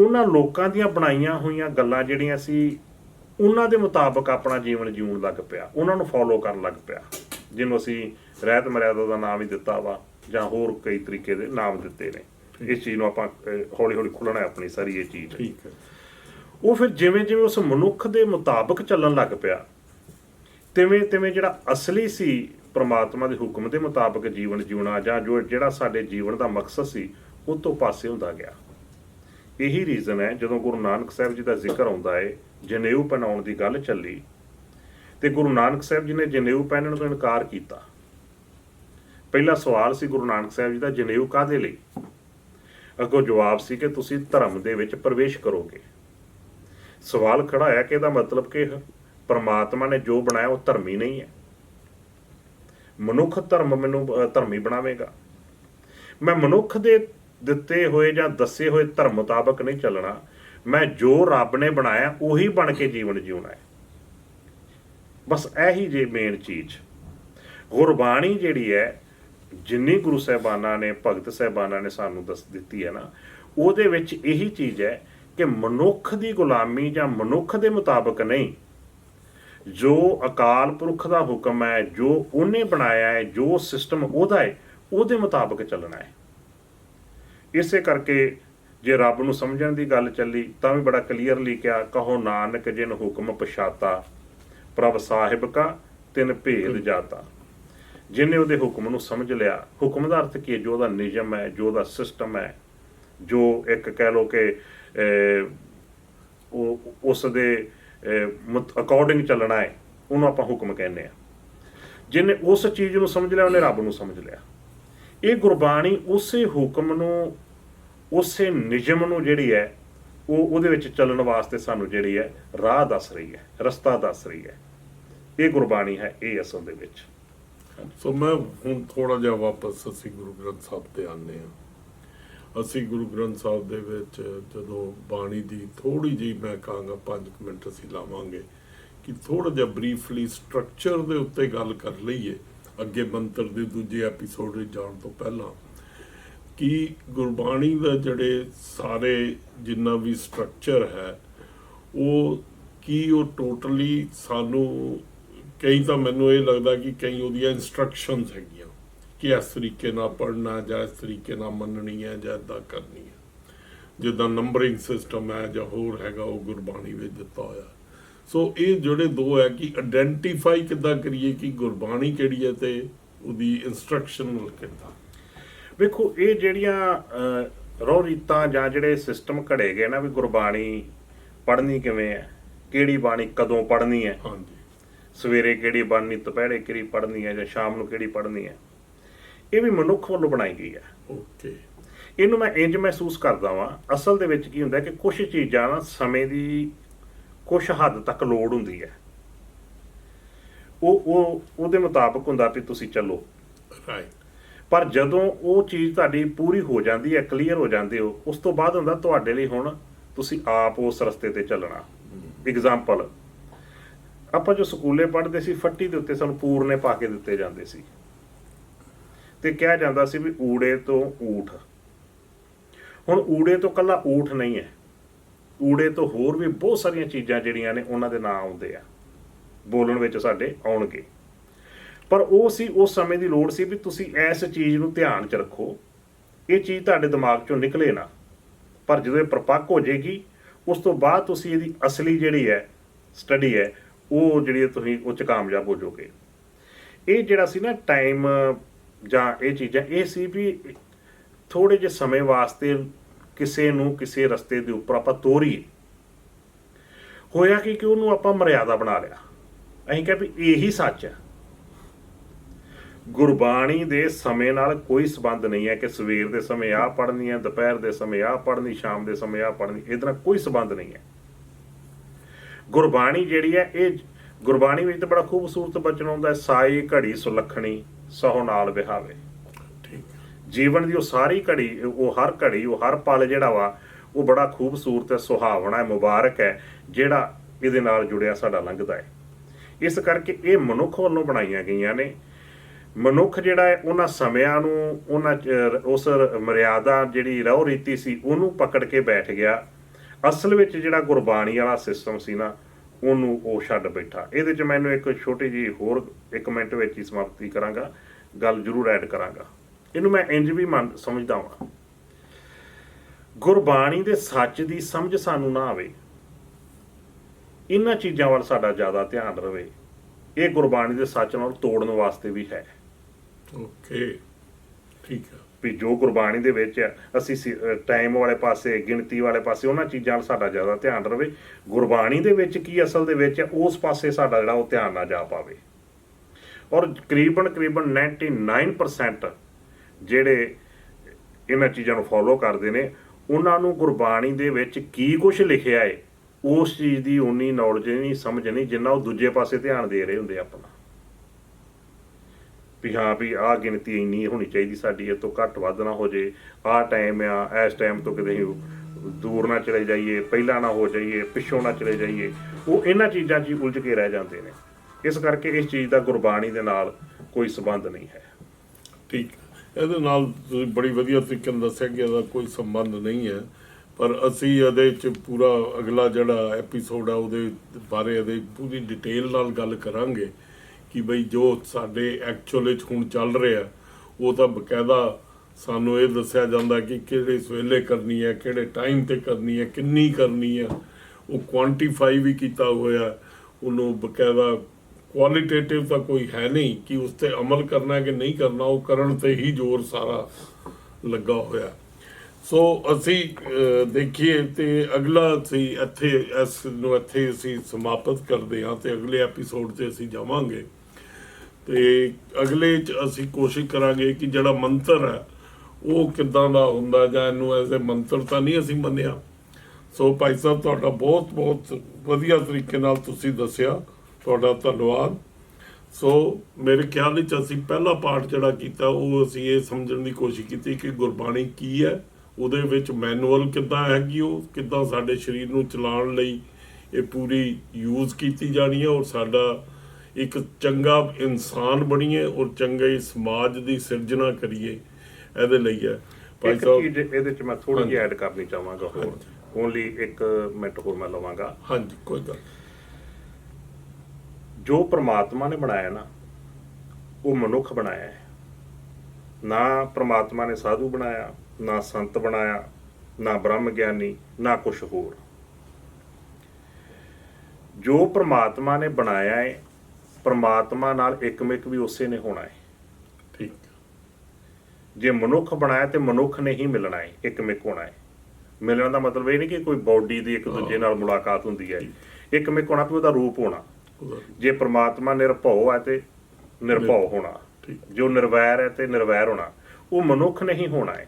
ਉਹਨਾਂ ਲੋਕਾਂ ਦੀਆਂ ਬਣਾਈਆਂ ਹੋਈਆਂ ਗੱਲਾਂ ਜਿਹੜੀਆਂ ਸੀ ਉਹਨਾਂ ਦੇ ਮੁਤਾਬਕ ਆਪਣਾ ਜੀਵਨ ਜਿਉਣ ਲੱਗ ਪਿਆ। ਉਹਨਾਂ ਨੂੰ ਫੋਲੋ ਕਰਨ ਲੱਗ ਪਿਆ। ਜਿਹਨੂੰ ਅਸੀਂ ਰਹਿਤ ਮਰਿਆਦਾ ਦਾ ਨਾਮ ਹੀ ਦਿੱਤਾ ਵਾ ਜਾਂ ਹੋਰ ਕਈ ਤਰੀਕੇ ਦੇ ਨਾਮ ਦਿੱਤੇ ਨੇ। ਇਸ ਚੀਜ਼ ਨੂੰ ਆਪਾਂ ਹੌਲੀ ਹੌਲੀ ਖੁੱਲਣਾ ਹੈ ਆਪਣੀ ਸਾਰੀ ਇਹ ਚੀਜ਼। ਠੀਕ ਹੈ। ਉਹ ਫਿਰ ਜਿਵੇਂ ਜਿਵੇਂ ਉਸ ਮਨੁੱਖ ਦੇ ਮੁਤਾਬਕ ਚੱਲਣ ਲੱਗ ਪਿਆ ਤਿਵੇਂ ਤਿਵੇਂ ਜਿਹੜਾ ਅਸਲੀ ਸੀ ਪ੍ਰਮਾਤਮਾ ਦੇ ਹੁਕਮ ਦੇ ਮੁਤਾਬਕ ਜੀਵਨ ਜਿਉਣਾ ਜਾਂ ਜੋ ਜਿਹੜਾ ਸਾਡੇ ਜੀਵਨ ਦਾ ਮਕਸਦ ਸੀ ਉਹ ਤੋਂ ਪਾਸੇ ਹੁੰਦਾ ਗਿਆ। ਇਹੀ ਰੀਜ਼ਨ ਹੈ, ਜਦੋਂ ਗੁਰੂ ਨਾਨਕ ਸਾਹਿਬ ਜੀ ਦਾ ਜ਼ਿਕਰ ਆਉਂਦਾ ਹੈ ਜਨੇਊ ਪਹਿਨਾਉਣ ਦੀ ਗੱਲ ਚੱਲੀ, ਤੇ ਗੁਰੂ ਨਾਨਕ ਸਾਹਿਬ ਜੀ ਨੇ ਜਨੇਊ ਪਹਿਨਣ ਤੋਂ ਇਨਕਾਰ ਕੀਤਾ। ਪਹਿਲਾ ਸਵਾਲ ਸੀ ਗੁਰੂ ਨਾਨਕ ਸਾਹਿਬ ਜੀ ਦਾ, ਜਨੇਊ ਕਾਦੇ ਲਈ? ਅੱਗੋਂ ਜਵਾਬ ਸੀ ਕਿ ਤੁਸੀਂ ਧਰਮ ਦੇ ਵਿੱਚ ਪ੍ਰਵੇਸ਼ ਕਰੋਗੇ। ਸਵਾਲ ਖੜਾ ਹੈ ਕਿ ਇਹਦਾ ਮਤਲਬ ਕਿ ਪਰਮਾਤਮਾ ਨੇ ਜੋ ਬਣਾਇਆ, ਉਹ ਧਰਮੀ ਨਹੀਂ ਹੈ। ਮਨੁੱਖ ਧਰਮ ਮੈਨੂੰ ਧਰਮੀ ਬਣਾਵੇਗਾ। ਮੈਂ ਮਨੁੱਖ ਦੇ ਦਿੱਤੇ ਹੋਏ ਜਾਂ ਦੱਸੇ ਹੋਏ ਧਰਮ ਮੁਤਾਬਕ ਨਹੀਂ ਚੱਲਣਾ। ਮੈਂ ਜੋ ਰੱਬ ਨੇ ਬਣਾਇਆ, ਉਹੀ ਬਣ ਕੇ ਜੀਵਨ ਜਿਉਣਾ ਹੈ। ਬਸ ਇਹੀ ਜੇ ਮੇਨ ਚੀਜ਼। ਗੁਰਬਾਣੀ ਜਿਹੜੀ ਹੈ, ਜਿੰਨੀ ਗੁਰੂ ਸਾਹਿਬਾਨਾਂ ਨੇ, ਭਗਤ ਸਾਹਿਬਾਨਾਂ ਨੇ ਸਾਨੂੰ ਦੱਸ ਦਿੱਤੀ ਹੈ ਨਾ, ਉਹਦੇ ਵਿੱਚ ਇਹੀ ਚੀਜ਼ ਹੈ ਕਿ ਮਨੁੱਖ ਦੀ ਗੁਲਾਮੀ ਜਾਂ ਮਨੁੱਖ ਦੇ ਮੁਤਾਬਕ ਨਹੀਂ। ਜੋ ਅਕਾਲ ਪੁਰਖ ਦਾ ਹੁਕਮ ਹੈ, ਜੋ ਉਹਨੇ ਬਣਾਇਆ ਹੈ, ਜੋ ਸਿਸਟਮ ਉਹਦਾ ਹੈ, ਉਹਦੇ ਮੁਤਾਬਕ ਚੱਲਣਾ ਹੈ। ਇਸੇ ਕਰਕੇ ਜੇ ਰੱਬ ਨੂੰ ਸਮਝਣ ਦੀ ਗੱਲ ਚੱਲੀ ਤਾਂ ਵੀ ਬੜਾ ਕਲੀਅਰਲੀ ਕਿਹਾ ਕਹੋ ਨਾਨਕ ਜਿਨ ਹੁਕਮ ਪਛਾਤਾ ਪ੍ਰਭ ਸਾਹਿਬ ਕਾ ਤਿਨ ਭੇਦ ਜਾਤਾ। ਜਿਨੇ ਉਹਦੇ ਹੁਕਮ ਨੂੰ ਸਮਝ ਲਿਆ ਹੁਕਮ ਦਾ ਅਰਥ ਕੀ ਹੈ? ਜੋ ਉਹਦਾ ਨਿਯਮ ਹੈ ਜੋ ਉਹਦਾ ਸਿਸਟਮ ਹੈ ਜੋ ਇੱਕ ਕਹਿ ਲੋ ਕਿ ਉਹ ਉਸ ਦੇ ਅਕੋਰਡਿੰਗ ਚੱਲਣਾ ਹੈ ਉਹਨੂੰ ਆਪਾਂ ਹੁਕਮ ਕਹਿੰਦੇ ਆ ਜਿਹਨੇ ਉਸ ਚੀਜ਼ ਨੂੰ ਸਮਝ ਲਿਆ ਉਹਨੇ ਰੱਬ ਨੂੰ ਸਮਝ ਲਿਆ। ਇਹ ਗੁਰਬਾਣੀ ਉਸੇ ਹੁਕਮ ਨੂੰ, ਉਸੇ ਨਿਯਮ ਨੂੰ ਜਿਹੜੀ ਹੈ, ਉਹ ਉਹਦੇ ਵਿੱਚ ਚੱਲਣ ਵਾਸਤੇ ਸਾਨੂੰ ਜਿਹੜੀ ਹੈ, ਰਾਹ ਦੱਸ ਰਹੀ ਹੈ, ਰਸਤਾ ਦੱਸ ਰਹੀ ਹੈ। ਇਹ ਗੁਰਬਾਣੀ ਹੈ, ਇਹ ਅਸਲ ਦੇ ਵਿੱਚ। ਸੋ ਮੈਂ ਹੁਣ ਥੋੜਾ ਜਿਹਾ ਵਾਪਸ ਅਸੀਂ ਗੁਰੂ ਗ੍ਰੰਥ ਸਾਹਿਬ ਤੇ ਆਨੇ ਆ ਅਸੀਂ ਗੁਰੂ ਗ੍ਰੰਥ ਸਾਹਿਬ ਦੇ ਵਿੱਚ ਜਦੋਂ ਬਾਣੀ ਦੀ ਥੋੜੀ ਜਿਹੀ ਮੈਂ ਕਹਾਂਗਾ 5 ਮਿੰਟ ਅਸੀਂ ਲਾਵਾਂਗੇ, ਕਿ ਥੋੜਾ ਜਿਹਾ ਬਰੀਫਲੀ ਸਟਰਕਚਰ ਦੇ ਉੱਤੇ ਗੱਲ ਕਰ ਲਈਏ। ਅੱਗੇ ਮੰਤਰ ਦੇ ਦੂਜੇ ਐਪੀਸੋਡ ਵਿੱਚ ਜਾਣ ਤੋਂ ਪਹਿਲਾਂ, ਕਿ ਗੁਰਬਾਣੀ ਦਾ ਜਿਹੜੇ ਸਾਰੇ ਜਿੰਨਾ ਵੀ ਸਟਰਕਚਰ ਹੈ, ਉਹ ਕੀ ਉਹ ਟੋਟਲੀ ਸਾਨੂੰ ਕਈ ਤਾਂ ਮੈਨੂੰ ਇਹ ਲੱਗਦਾ ਕਿ ਕਈ ਉਹਦੀਆਂ ਇਨਸਟਰਕਸ਼ਨਸ ਹੈਗੀਆਂ, ਕਿ ਇਸ ਤਰੀਕੇ ਨਾਲ ਪੜ੍ਹਨਾ ਜਾਂ ਇਸ ਤਰੀਕੇ ਨਾਲ ਮੰਨਣੀ ਹੈ ਜਾਂ ਇਦਾਂ ਕਰਨੀ ਹੈ। ਜਿੱਦਾਂ ਨੰਬਰਿੰਗ ਸਿਸਟਮ ਹੈ ਜਾਂ ਹੋਰ ਹੈਗਾ, ਉਹ ਗੁਰਬਾਣੀ ਵਿੱਚ ਦਿੱਤਾ ਹੋਇਆ ਸੋ ਇਹ ਜਿਹੜੇ ਦੋ ਹੈ ਕਿ ਆਇਡੈਂਟੀਫਾਈ ਕਿੱਦਾਂ ਕਰੀਏ ਕਿ ਗੁਰਬਾਣੀ ਕਿਹੜੀ ਹੈ ਤੇ ਉਹਦੀ ਇਨਸਟਰਕਸ਼ਨ ਕਿੱਦਾਂ। ਵੇਖੋ ਇਹ ਜਿਹੜੀਆਂ ਰੋ ਰੀਤਾਂ ਜਾਂ ਜਿਹੜੇ ਸਿਸਟਮ ਘੜੇ ਗਏ ਨਾ ਵੀ ਗੁਰਬਾਣੀ ਪੜ੍ਹਨੀ ਕਿਵੇਂ ਹੈ ਕਿਹੜੀ ਬਾਣੀ ਕਦੋਂ ਪੜ੍ਹਨੀ ਹੈ ਹਾਂਜੀ। ਸਵੇਰੇ ਕਿਹੜੀ ਬਾਣੀ ਦੁਪਹਿਰੇ ਕਿਹੜੀ ਪੜ੍ਹਨੀ ਹੈ ਜਾਂ ਸ਼ਾਮ ਨੂੰ ਕਿਹੜੀ ਪੜ੍ਹਨੀ ਹੈ ਇਹ ਵੀ ਮਨੁੱਖ ਵੱਲੋਂ ਬਣਾਈ ਗਈ ਹੈ। ਓਕੇ ਇਹਨੂੰ ਮੈਂ ਇੰਜ ਮਹਿਸੂਸ ਕਰਦਾ ਵਾਂ ਅਸਲ ਦੇ ਵਿੱਚ ਕੀ ਹੁੰਦਾ ਕਿ ਕੁਝ ਚੀਜ਼ਾਂ ਨਾ ਸਮੇਂ ਦੀ ਕੁਝ ਹੱਦ ਤੱਕ ਲੋੜ ਹੁੰਦੀ ਹੈ। ਉਹ ਉਹ ਉਹਦੇ ਮੁਤਾਬਕ ਹੁੰਦਾ ਵੀ ਤੁਸੀਂ ਚੱਲੋ। ਰਾਈਟ ਪਰ ਜਦੋਂ ਉਹ ਚੀਜ਼ ਤੁਹਾਡੀ ਪੂਰੀ ਹੋ ਜਾਂਦੀ ਹੈ ਕਲੀਅਰ ਹੋ ਜਾਂਦੇ ਹੋ ਉਸ ਤੋਂ ਬਾਅਦ ਹੁੰਦਾ ਤੁਹਾਡੇ ਲਈ ਹੁਣ ਤੁਸੀਂ ਆਪ ਉਸ ਰਸਤੇ ਤੇ ਚੱਲਣਾ। ਐਗਜ਼ਾਮਪਲ ਆਪਾਂ ਜੋ ਸਕੂਲੇ ਪੜ੍ਹਦੇ ਸੀ ਫੱਟੀ ਦੇ ਉੱਤੇ ਸਾਨੂੰ ਪੂਰਨੇ ਪਾ ਕੇ ਦਿੱਤੇ ਜਾਂਦੇ ਸੀ। ਤੇ ਕਿਹਾ ਜਾਂਦਾ ਸੀ ਵੀ ਊੜੇ ਤੋਂ ਊਠ। ਹੁਣ ਊੜੇ ਤੋਂ ਕੱਲਾ ਊਠ ਨਹੀਂ ਹੈ। ਊੜੇ ਤੋਂ ਹੋਰ ਵੀ ਬਹੁਤ ਸਾਰੀਆਂ ਚੀਜ਼ਾਂ ਜਿਹੜੀਆਂ ਨੇ ਉਹਨਾਂ ਦੇ ਨਾਂ ਆਉਂਦੇ ਆ। ਬੋਲਣ ਵਿੱਚ ਸਾਡੇ ਆਉਣਗੇ। ਪਰ ਉਹ ਸੀ, ਉਸ ਸਮੇਂ ਦੀ ਲੋੜ ਸੀ ਵੀ ਤੁਸੀਂ ਇਸ ਚੀਜ਼ ਨੂੰ ਧਿਆਨ 'ਚ ਰੱਖੋ। ਇਹ ਚੀਜ਼ ਤੁਹਾਡੇ ਦਿਮਾਗ 'ਚੋਂ ਨਿਕਲੇ ਨਾ। ਪਰ ਜਦੋਂ ਇਹ ਪਰਪੱਕ ਹੋ ਜਾਏਗੀ, ਉਸ ਤੋਂ ਬਾਅਦ ਤੁਸੀਂ ਇਹਦੀ ਅਸਲੀ ਜਿਹੜੀ ਹੈ ਸਟੱਡੀ ਹੈ, ਉਹ ਜਿਹੜੀ ਤੁਸੀਂ ਉਹ 'ਚ ਕਾਮਯਾਬ ਹੋ ਜਾਓਗੇ। ਇਹ ਜਿਹੜਾ ਸੀ ਨਾ ਟਾਈਮ ਜਾਂ ਇਹ ਚੀਜ਼ਾਂ, ਇਹ ਸੀ ਵੀ ਥੋੜੇ ਜਿਹੇ ਸਮੇਂ ਵਾਸਤੇ ਕਿਸੇ ਨੂੰ ਕਿਸੇ ਰਸਤੇ ਦੇ ਉੱਪਰ ਆਪਾਂ ਤੋਰੀਏ। ਹੋਇਆ ਕਿ ਕਿ ਉਹਨੂੰ ਆਪਾਂ ਮਰਿਆਦਾ ਬਣਾ ਲਿਆ। ਅਸੀਂ ਕਿਹਾ ਵੀ ਇਹੀ ਸੱਚ ਹੈ। ਗੁਰਬਾਣੀ ਦੇ ਸਮੇਂ ਨਾਲ ਕੋਈ ਸਬੰਧ ਨਹੀਂ ਹੈ ਕਿ ਸਵੇਰ ਦੇ ਸਮੇਂ ਆਹ ਪੜ੍ਹਨੀ ਹੈ, ਦੁਪਹਿਰ ਦੇ ਸਮੇਂ ਆਹ ਪੜ੍ਹਨੀ, ਸ਼ਾਮ ਦੇ ਸਮੇਂ ਆਹ ਪੜ੍ਹਨੀ, ਇਹਦੇ ਨਾਲ ਕੋਈ ਸਬੰਧ ਨਹੀਂ ਹੈ। ਗੁਰਬਾਣੀ ਜਿਹੜੀ ਹੈ ਇਹ ਗੁਰਬਾਣੀ ਵਿੱਚ ਤਾਂ ਬੜਾ ਖੂਬਸੂਰਤ ਬਚਨ ਆਉਂਦਾ ਸਾਈ ਘੜੀ ਸੁਲੱਖਣੀ, ਸਹੁ ਨਾਲ ਵਿਹਾਵੇ। ਜੀਵਨ ਦੀ ਉਹ ਸਾਰੀ ਘੜੀ, ਉਹ ਹਰ ਘੜੀ, ਉਹ ਹਰ ਪਲ ਜਿਹੜਾ ਵਾ, ਉਹ ਬੜਾ ਖੂਬਸੂਰਤ ਹੈ, ਸੁਹਾਵਣਾ ਹੈ, ਮੁਬਾਰਕ ਹੈ, ਜਿਹੜਾ ਇਹਦੇ ਨਾਲ ਜੁੜਿਆ ਸਾਡਾ ਲੰਘਦਾ ਹੈ। ਇਸ ਕਰਕੇ ਇਹ ਮਨੁੱਖ ਵੱਲੋਂ ਬਣਾਈਆਂ ਗਈਆਂ ਨੇ। ਮਨੁੱਖ ਜਿਹੜਾ ਹੈ, ਉਹਨਾਂ ਸਮਿਆਂ ਨੂੰ, ਉਹਨਾਂ ਚ- ਉਸ ਮਰਿਆਦਾ ਜਿਹੜੀ ਰਹੁ ਰੀਤੀ ਸੀ, ਉਹਨੂੰ ਪਕੜ ਕੇ ਬੈਠ ਗਿਆ। ਅਸਲ ਵਿੱਚ ਜਿਹੜਾ ਗੁਰਬਾਣੀ ਵਾਲਾ ਸਿਸਟਮ ਸੀ ਨਾ, ਉਹਨੂੰ ਉਹ ਛੱਡ ਬੈਠਾ। ਇਹਦੇ ਚ ਮੈਨੂੰ ਇੱਕ ਛੋਟੀ ਜੀ ਹੋਰ ਇੱਕ ਮਿੰਟ ਵਿੱਚ ਹੀ ਸਮਾਪਤੀ ਕਰਾਂਗਾ। ਗੱਲ ਜ਼ਰੂਰ ਐਡ ਕਰਾਂਗਾ। ਇਹਨੂੰ ਮੈਂ ਇੰਜ ਵੀ ਮੰਨ ਸਮਝਦਾ ਹਾਂ ਗੁਰਬਾਣੀ ਦੇ ਸੱਚ ਦੀ ਸਮਝ ਸਾਨੂੰ ਨਾ ਆਵੇ। ਇਹਨਾਂ ਚੀਜ਼ਾਂ ਵੱਲ ਸਾਡਾ ਜ਼ਿਆਦਾ ਧਿਆਨ ਰਵੇ। ਇਹ ਗੁਰਬਾਣੀ ਦੇ ਸੱਚ ਨਾਲ ਤੋੜਨ ਵਾਸਤੇ ਵੀ ਹੈ। ਓਕੇ ਠੀਕ ਹੈ ਵੀ ਜੋ ਗੁਰਬਾਣੀ ਦੇ ਵਿੱਚ ਹੈ ਅਸੀਂ ਟਾਈਮ ਵਾਲੇ ਪਾਸੇ ਗਿਣਤੀ ਵਾਲੇ ਪਾਸੇ ਉਹਨਾਂ ਚੀਜ਼ਾਂ ਵੱਲ ਸਾਡਾ ਜ਼ਿਆਦਾ ਧਿਆਨ ਰਵੇ। ਗੁਰਬਾਣੀ ਦੇ ਵਿੱਚ ਕੀ ਅਸਲ ਦੇ ਵਿੱਚ ਹੈ ਉਸ ਪਾਸੇ ਸਾਡਾ ਜਿਹੜਾ ਉਹ ਧਿਆਨ ਨਾ ਜਾ ਪਾਵੇ। ਔਰ ਕਰੀਬਨ ਕਰੀਬਨ 99% ਜਿਹੜੇ ਇਹਨਾਂ ਚੀਜ਼ਾਂ ਨੂੰ ਫੋਲੋ ਕਰਦੇ ਨੇ, ਉਹਨਾਂ ਨੂੰ ਗੁਰਬਾਣੀ ਦੇ ਵਿੱਚ ਕੀ ਕੁਝ ਲਿਖਿਆ ਹੈ ਉਸ ਚੀਜ਼ ਦੀ ਉਨੀ ਨੌਲੇਜ ਨਹੀਂ, ਸਮਝ ਨਹੀਂ, ਜਿੰਨਾ ਉਹ ਦੂਜੇ ਪਾਸੇ ਧਿਆਨ ਦੇ ਰਹੇ ਹੁੰਦੇ ਆਪਣਾ। ਵੀ ਹਾਂ ਵੀ ਆਹ ਗਿਣਤੀ ਇੰਨੀ ਹੋਣੀ ਚਾਹੀਦੀ ਸਾਡੀ, ਇਹ ਤੋਂ ਘੱਟ ਵੱਧ ਨਾ ਹੋ ਜੇ, ਆਹ ਟਾਈਮ ਆ, ਇਸ ਟਾਈਮ ਤੋਂ ਕਿਤੇ ਦੂਰ ਨਾ ਚਲੇ ਜਾਈਏ, ਪਹਿਲਾਂ ਨਾ ਹੋ ਜਾਈਏ, ਪਿੱਛੋਂ ਨਾ ਚਲੇ ਜਾਈਏ, ਉਹ ਇਹਨਾਂ ਚੀਜ਼ਾਂ 'ਚ ਹੀ ਉਲਝ ਕੇ ਰਹਿ ਜਾਂਦੇ ਨੇ। ਇਸ ਕਰਕੇ ਇਸ ਚੀਜ਼ ਦਾ ਗੁਰਬਾਣੀ ਦੇ ਨਾਲ ਕੋਈ ਸਬੰਧ ਨਹੀਂ ਹੈ। ਠੀਕ। ਇਹਦੇ ਨਾਲ ਤੁਸੀਂ ਬੜੀ ਵਧੀਆ ਤਰੀਕੇ ਨਾਲ ਦੱਸਿਆ ਕਿ ਇਹਦਾ ਕੋਈ ਸੰਬੰਧ ਨਹੀਂ ਹੈ। ਪਰ ਅਸੀਂ ਇਹਦੇ ਚ ਪੂਰਾ ਅਗਲਾ ਜਿਹੜਾ ਐਪੀਸੋਡ ਆ, ਉਹਦੇ ਬਾਰੇ ਇਹਦੇ ਪੂਰੀ ਡਿਟੇਲ ਨਾਲ ਗੱਲ ਕਰਾਂਗੇ ਕਿ ਬਈ ਜੋ ਸਾਡੇ ਐਕਚੁਅਲ ਵਿੱਚ ਹੁਣ ਚੱਲ ਰਿਹਾ, ਉਹ ਤਾਂ ਬਕਾਇਦਾ ਸਾਨੂੰ ਇਹ ਦੱਸਿਆ ਜਾਂਦਾ ਕਿ ਕਿਹੜੇ ਸਵੇਲੇ ਕਰਨੀ ਹੈ, ਕਿਹੜੇ ਟਾਈਮ ਤੇ ਕਰਨੀ ਹੈ, ਕਿੰਨੀ ਕਰਨੀ ਹੈ। ਉਹ ਕੁਆਂਟੀਫਾਈ ਵੀ ਕੀਤਾ ਹੋਇਆ, ਉਹਨੂੰ ਬਕਾਇਦਾ ਕੁਆਲਿਟੇਟਿਵ ਤਾਂ ਕੋਈ ਹੈ ਨਹੀਂ ਕਿ ਉਸ ਤੇ ਅਮਲ ਕਰਨਾ ਹੈ ਕਿ ਨਹੀਂ ਕਰਨਾ, ਉਹ ਕਰਨ ਤੇ ਹੀ ਜ਼ੋਰ ਸਾਰਾ ਲੱਗਾ ਹੋਇਆ। ਸੋ ਅਸੀਂ ਦੇਖੀਏ ਤੇ ਅਗਲਾ ਸੀ ਇੱਥੇ, ਇਸ ਨੂੰ ਇੱਥੇ ਅਸੀਂ ਸਮਾਪਤ ਕਰਦੇ ਹਾਂ ਤੇ ਅਗਲੇ ਐਪੀਸੋਡ 'ਤੇ ਅਸੀਂ ਜਾਵਾਂਗੇ। ਤੇ ਅਗਲੇ 'ਚ ਅਸੀਂ ਕੋਸ਼ਿਸ਼ ਕਰਾਂਗੇ ਕਿ ਜਿਹੜਾ ਮੰਤਰ ਹੈ, ਉਹ ਕਿੱਦਾਂ ਦਾ ਹੁੰਦਾ ਜਾਂ ਇਹਨੂੰ ਐਜ਼ ਅ ਮੰਤਰ ਤਾਂ ਨਹੀਂ ਅਸੀਂ ਮੰਨਿਆ। ਸੋ ਭਾਈ ਸਾਹਿਬ, ਤੁਹਾਡਾ ਬਹੁਤ ਬਹੁਤ ਵਧੀਆ ਤਰੀਕੇ ਨਾਲ ਤੁਸੀਂ ਦੱਸਿਆ। ਤੁਹਾਡਾ ਧੰਨਵਾਦ। ਸੋ ਮੇਰੇ ਖਿਆਲ ਵਿੱਚ ਅਸੀਂ ਪਹਿਲਾ ਪਾਰਟ ਜਿਹੜਾ ਕੀਤਾ ਉਹ ਅਸੀਂ ਇਹ ਸਮਝਣ ਦੀ ਕੋਸ਼ਿਸ਼ ਕੀਤੀ ਕਿ ਗੁਰਬਾਣੀ ਕੀ ਹੈ ਉਹਦੇ ਵਿੱਚ ਮੈਨੂਅਲ ਕਿੱਦਾਂ ਹੈਗੀ ਉਹ ਕਿੱਦਾਂ ਸਾਡੇ ਸਰੀਰ ਨੂੰ ਚਲਾਉਣ ਲਈ ਇਹ ਪੂਰੀ ਯੂਜ਼ ਕੀਤੀ ਜਾਣੀ ਹੈ ਔਰ ਸਾਡਾ ਇੱਕ ਚੰਗਾ ਇਨਸਾਨ ਬਣੀਏ ਔਰ ਚੰਗੇ ਸਮਾਜ ਦੀ ਸਿਰਜਣਾ ਕਰੀਏ ਇਹਦੇ ਲਈ ਹੈ। ਭਾਈ ਸਾਹਿਬ। ਇਹਦੇ 'ਚ ਮੈਂ ਥੋੜੀ ਜਿਹੀ। ਐਡ ਕਰਨੀ ਚਾਹਾਂਗਾ ਹੋਰ। ਓਨਲੀ ਇੱਕ ਮਿੰਟ ਹੋਰ ਮੈਂ ਲਵਾਂਗਾ। ਹਾਂਜੀ ਕੋਈ ਗੱਲ ਜੋ ਪ੍ਰਮਾਤਮਾ ਨੇ ਬਣਾਇਆ ਨਾ ਉਹ ਮਨੁੱਖ ਬਣਾਇਆ ਹੈ। ਨਾ ਪ੍ਰਮਾਤਮਾ ਨੇ ਸਾਧੂ ਬਣਾਇਆ ਨਾ ਸੰਤ ਬਣਾਇਆ ਨਾ ਬ੍ਰਹਮ ਗਿਆਨੀ ਨਾ ਕੁਝ ਹੋਰ। ਜੋ ਪ੍ਰਮਾਤਮਾ ਨੇ ਬਣਾਇਆ ਹੈ ਪ੍ਰਮਾਤਮਾ ਨਾਲ ਇੱਕਮਿਕ ਵੀ ਉਸੇ ਨੇ ਹੋਣਾ ਹੈ। ਠੀਕ। ਜੇ ਮਨੁੱਖ ਬਣਾਇਆ ਤੇ ਮਨੁੱਖ ਨੇ ਹੀ ਮਿਲਣਾ ਹੈ ਇੱਕ ਮਿਕ ਹੋਣਾ ਹੈ। ਮਿਲਣ ਦਾ ਮਤਲਬ ਇਹ ਨਹੀਂ ਕਿ ਕੋਈ ਬਾਡੀ ਦੀ ਇੱਕ ਦੂਜੇ ਨਾਲ ਮੁਲਾਕਾਤ ਹੁੰਦੀ ਹੈ। ਇੱਕ ਮਿਕ ਹੋਣਾ ਵੀ ਉਹਦਾ ਰੂਪ ਹੋਣਾ। ਜੇ ਪ੍ਰਮਾਤਮਾ ਨਿਰਭਉ ਹੈ ਤੇ ਨਿਰਭਉ ਹੋਣਾ। ਜੋ ਨਿਰਵੈਰ ਹੈ ਤੇ ਨਿਰਵੈਰ ਹੋਣਾ। ਉਹ ਮਨੁੱਖ ਨਹੀਂ ਹੋਣਾ ਹੈ।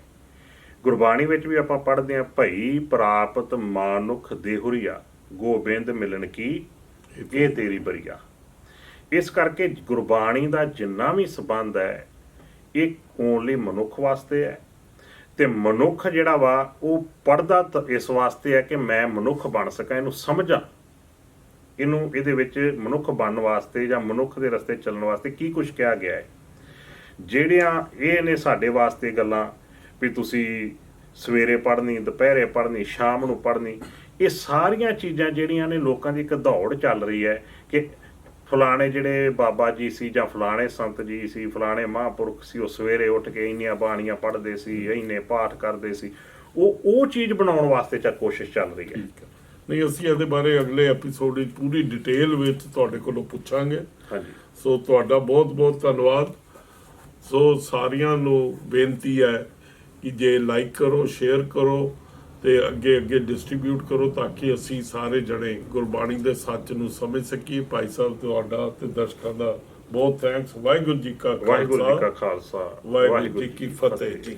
ਗੁਰਬਾਣੀ ਵਿੱਚ ਵੀ ਆਪਾਂ ਪੜ੍ਹਦੇ ਹਾਂ ਭਈ ਪ੍ਰਾਪਤ ਮਾਨੁਖ ਦੇਹੁਰੀਆ ਗੋਬਿੰਦ ਮਿਲਣ ਕੀ ਇਹ ਤੇਰੀ ਬਰੀਆ। ਇਸ ਕਰਕੇ ਗੁਰਬਾਣੀ ਦਾ ਜਿੰਨਾ ਵੀ ਸਬੰਧ ਹੈ ਇਹ ਓਨਲੀ ਮਨੁੱਖ ਵਾਸਤੇ ਹੈ। ਤੇ ਮਨੁੱਖ ਜਿਹੜਾ ਵਾ ਉਹ ਪੜਦਾ ਇਸ ਵਾਸਤੇ ਹੈ ਕਿ ਮੈਂ ਮਨੁੱਖ ਬਣ ਸਕਾਂ ਇਹਨੂੰ ਸਮਝਾਂ। ਇਹਨੂੰ ਇਹਦੇ ਵਿੱਚ ਮਨੁੱਖ ਬਣਨ ਵਾਸਤੇ ਜਾਂ ਮਨੁੱਖ ਦੇ ਰਸਤੇ ਚੱਲਣ ਵਾਸਤੇ ਕੀ ਕੁਝ ਕਿਹਾ ਗਿਆ ਹੈ? ਜਿਹੜੀਆਂ ਇਹ ਨੇ ਸਾਡੇ ਵਾਸਤੇ ਗੱਲਾਂ, ਵੀ ਤੁਸੀਂ ਸਵੇਰੇ ਪੜ੍ਹਨੀ, ਦੁਪਹਿਰੇ ਪੜ੍ਹਨੀ, ਸ਼ਾਮ ਨੂੰ ਪੜ੍ਹਨੀ, ਇਹ ਸਾਰੀਆਂ ਚੀਜ਼ਾਂ ਜਿਹੜੀਆਂ ਨੇ ਲੋਕਾਂ ਦੀ ਇੱਕ ਦੌੜ ਚੱਲ ਰਹੀ ਹੈ ਕਿ ਫਲਾਣੇ ਜਿਹੜੇ ਬਾਬਾ ਜੀ ਸੀ ਜਾਂ ਫਲਾਣੇ ਸੰਤ ਜੀ ਸੀ, ਫਲਾਣੇ ਮਹਾਂਪੁਰਖ ਸੀ, ਉਹ ਸਵੇਰੇ ਉੱਠ ਕੇ ਇੰਨੀਆਂ ਬਾਣੀਆਂ ਪੜ੍ਹਦੇ ਸੀ, ਇੰਨੇ ਪਾਠ ਕਰਦੇ ਸੀ, ਉਹ ਉਹ ਚੀਜ਼ ਬਣਾਉਣ ਵਾਸਤੇ ਚਾ ਕੋਸ਼ਿਸ਼ ਚੱਲ ਰਹੀ ਹੈ। ਨਹੀਂ ਅਸੀਂ ਇਹਦੇ ਬਾਰੇ ਅਗਲੇ ਐਪੀਸੋਡ ਵਿੱਚ ਪੂਰੀ ਡਿਟੇਲ ਵਿੱਚ ਤੁਹਾਡੇ ਕੋਲੋਂ ਪੁੱਛਾਂਗੇ। ਹਾਂਜੀ। ਸੋ ਤੁਹਾਡਾ ਬਹੁਤ ਬਹੁਤ ਧੰਨਵਾਦ। ਸੋ ਸਾਰਿਆਂ ਨੂੰ ਬੇਨਤੀ ਹੈ ਕਿ ਜੇ ਲਾਈਕ ਕਰੋ ਸ਼ੇਅਰ ਕਰੋ ਤੇ ਅੱਗੇ ਅੱਗੇ ਡਿਸਟ੍ਰੀਬਿਊਟ ਕਰੋ ਤਾਂ ਕਿ ਅਸੀਂ ਸਾਰੇ ਜਣੇ ਗੁਰਬਾਣੀ ਦੇ ਸੱਚ ਨੂੰ ਸਮਝ ਸਕੀਏ। ਭਾਈ ਸਾਹਿਬ ਤੁਹਾਡਾ ਤੇ ਦਰਸ਼ਕਾਂ ਦਾ ਬਹੁਤ ਥੈਂਕਸ ਵਾਹਿਗੁਰੂ ਜੀ ਕਾ ਖਾਲਸਾ। ਵਾਹਿਗੁਰੂ ਜੀ ਕੀ ਫਤਿਹ ਜੀ।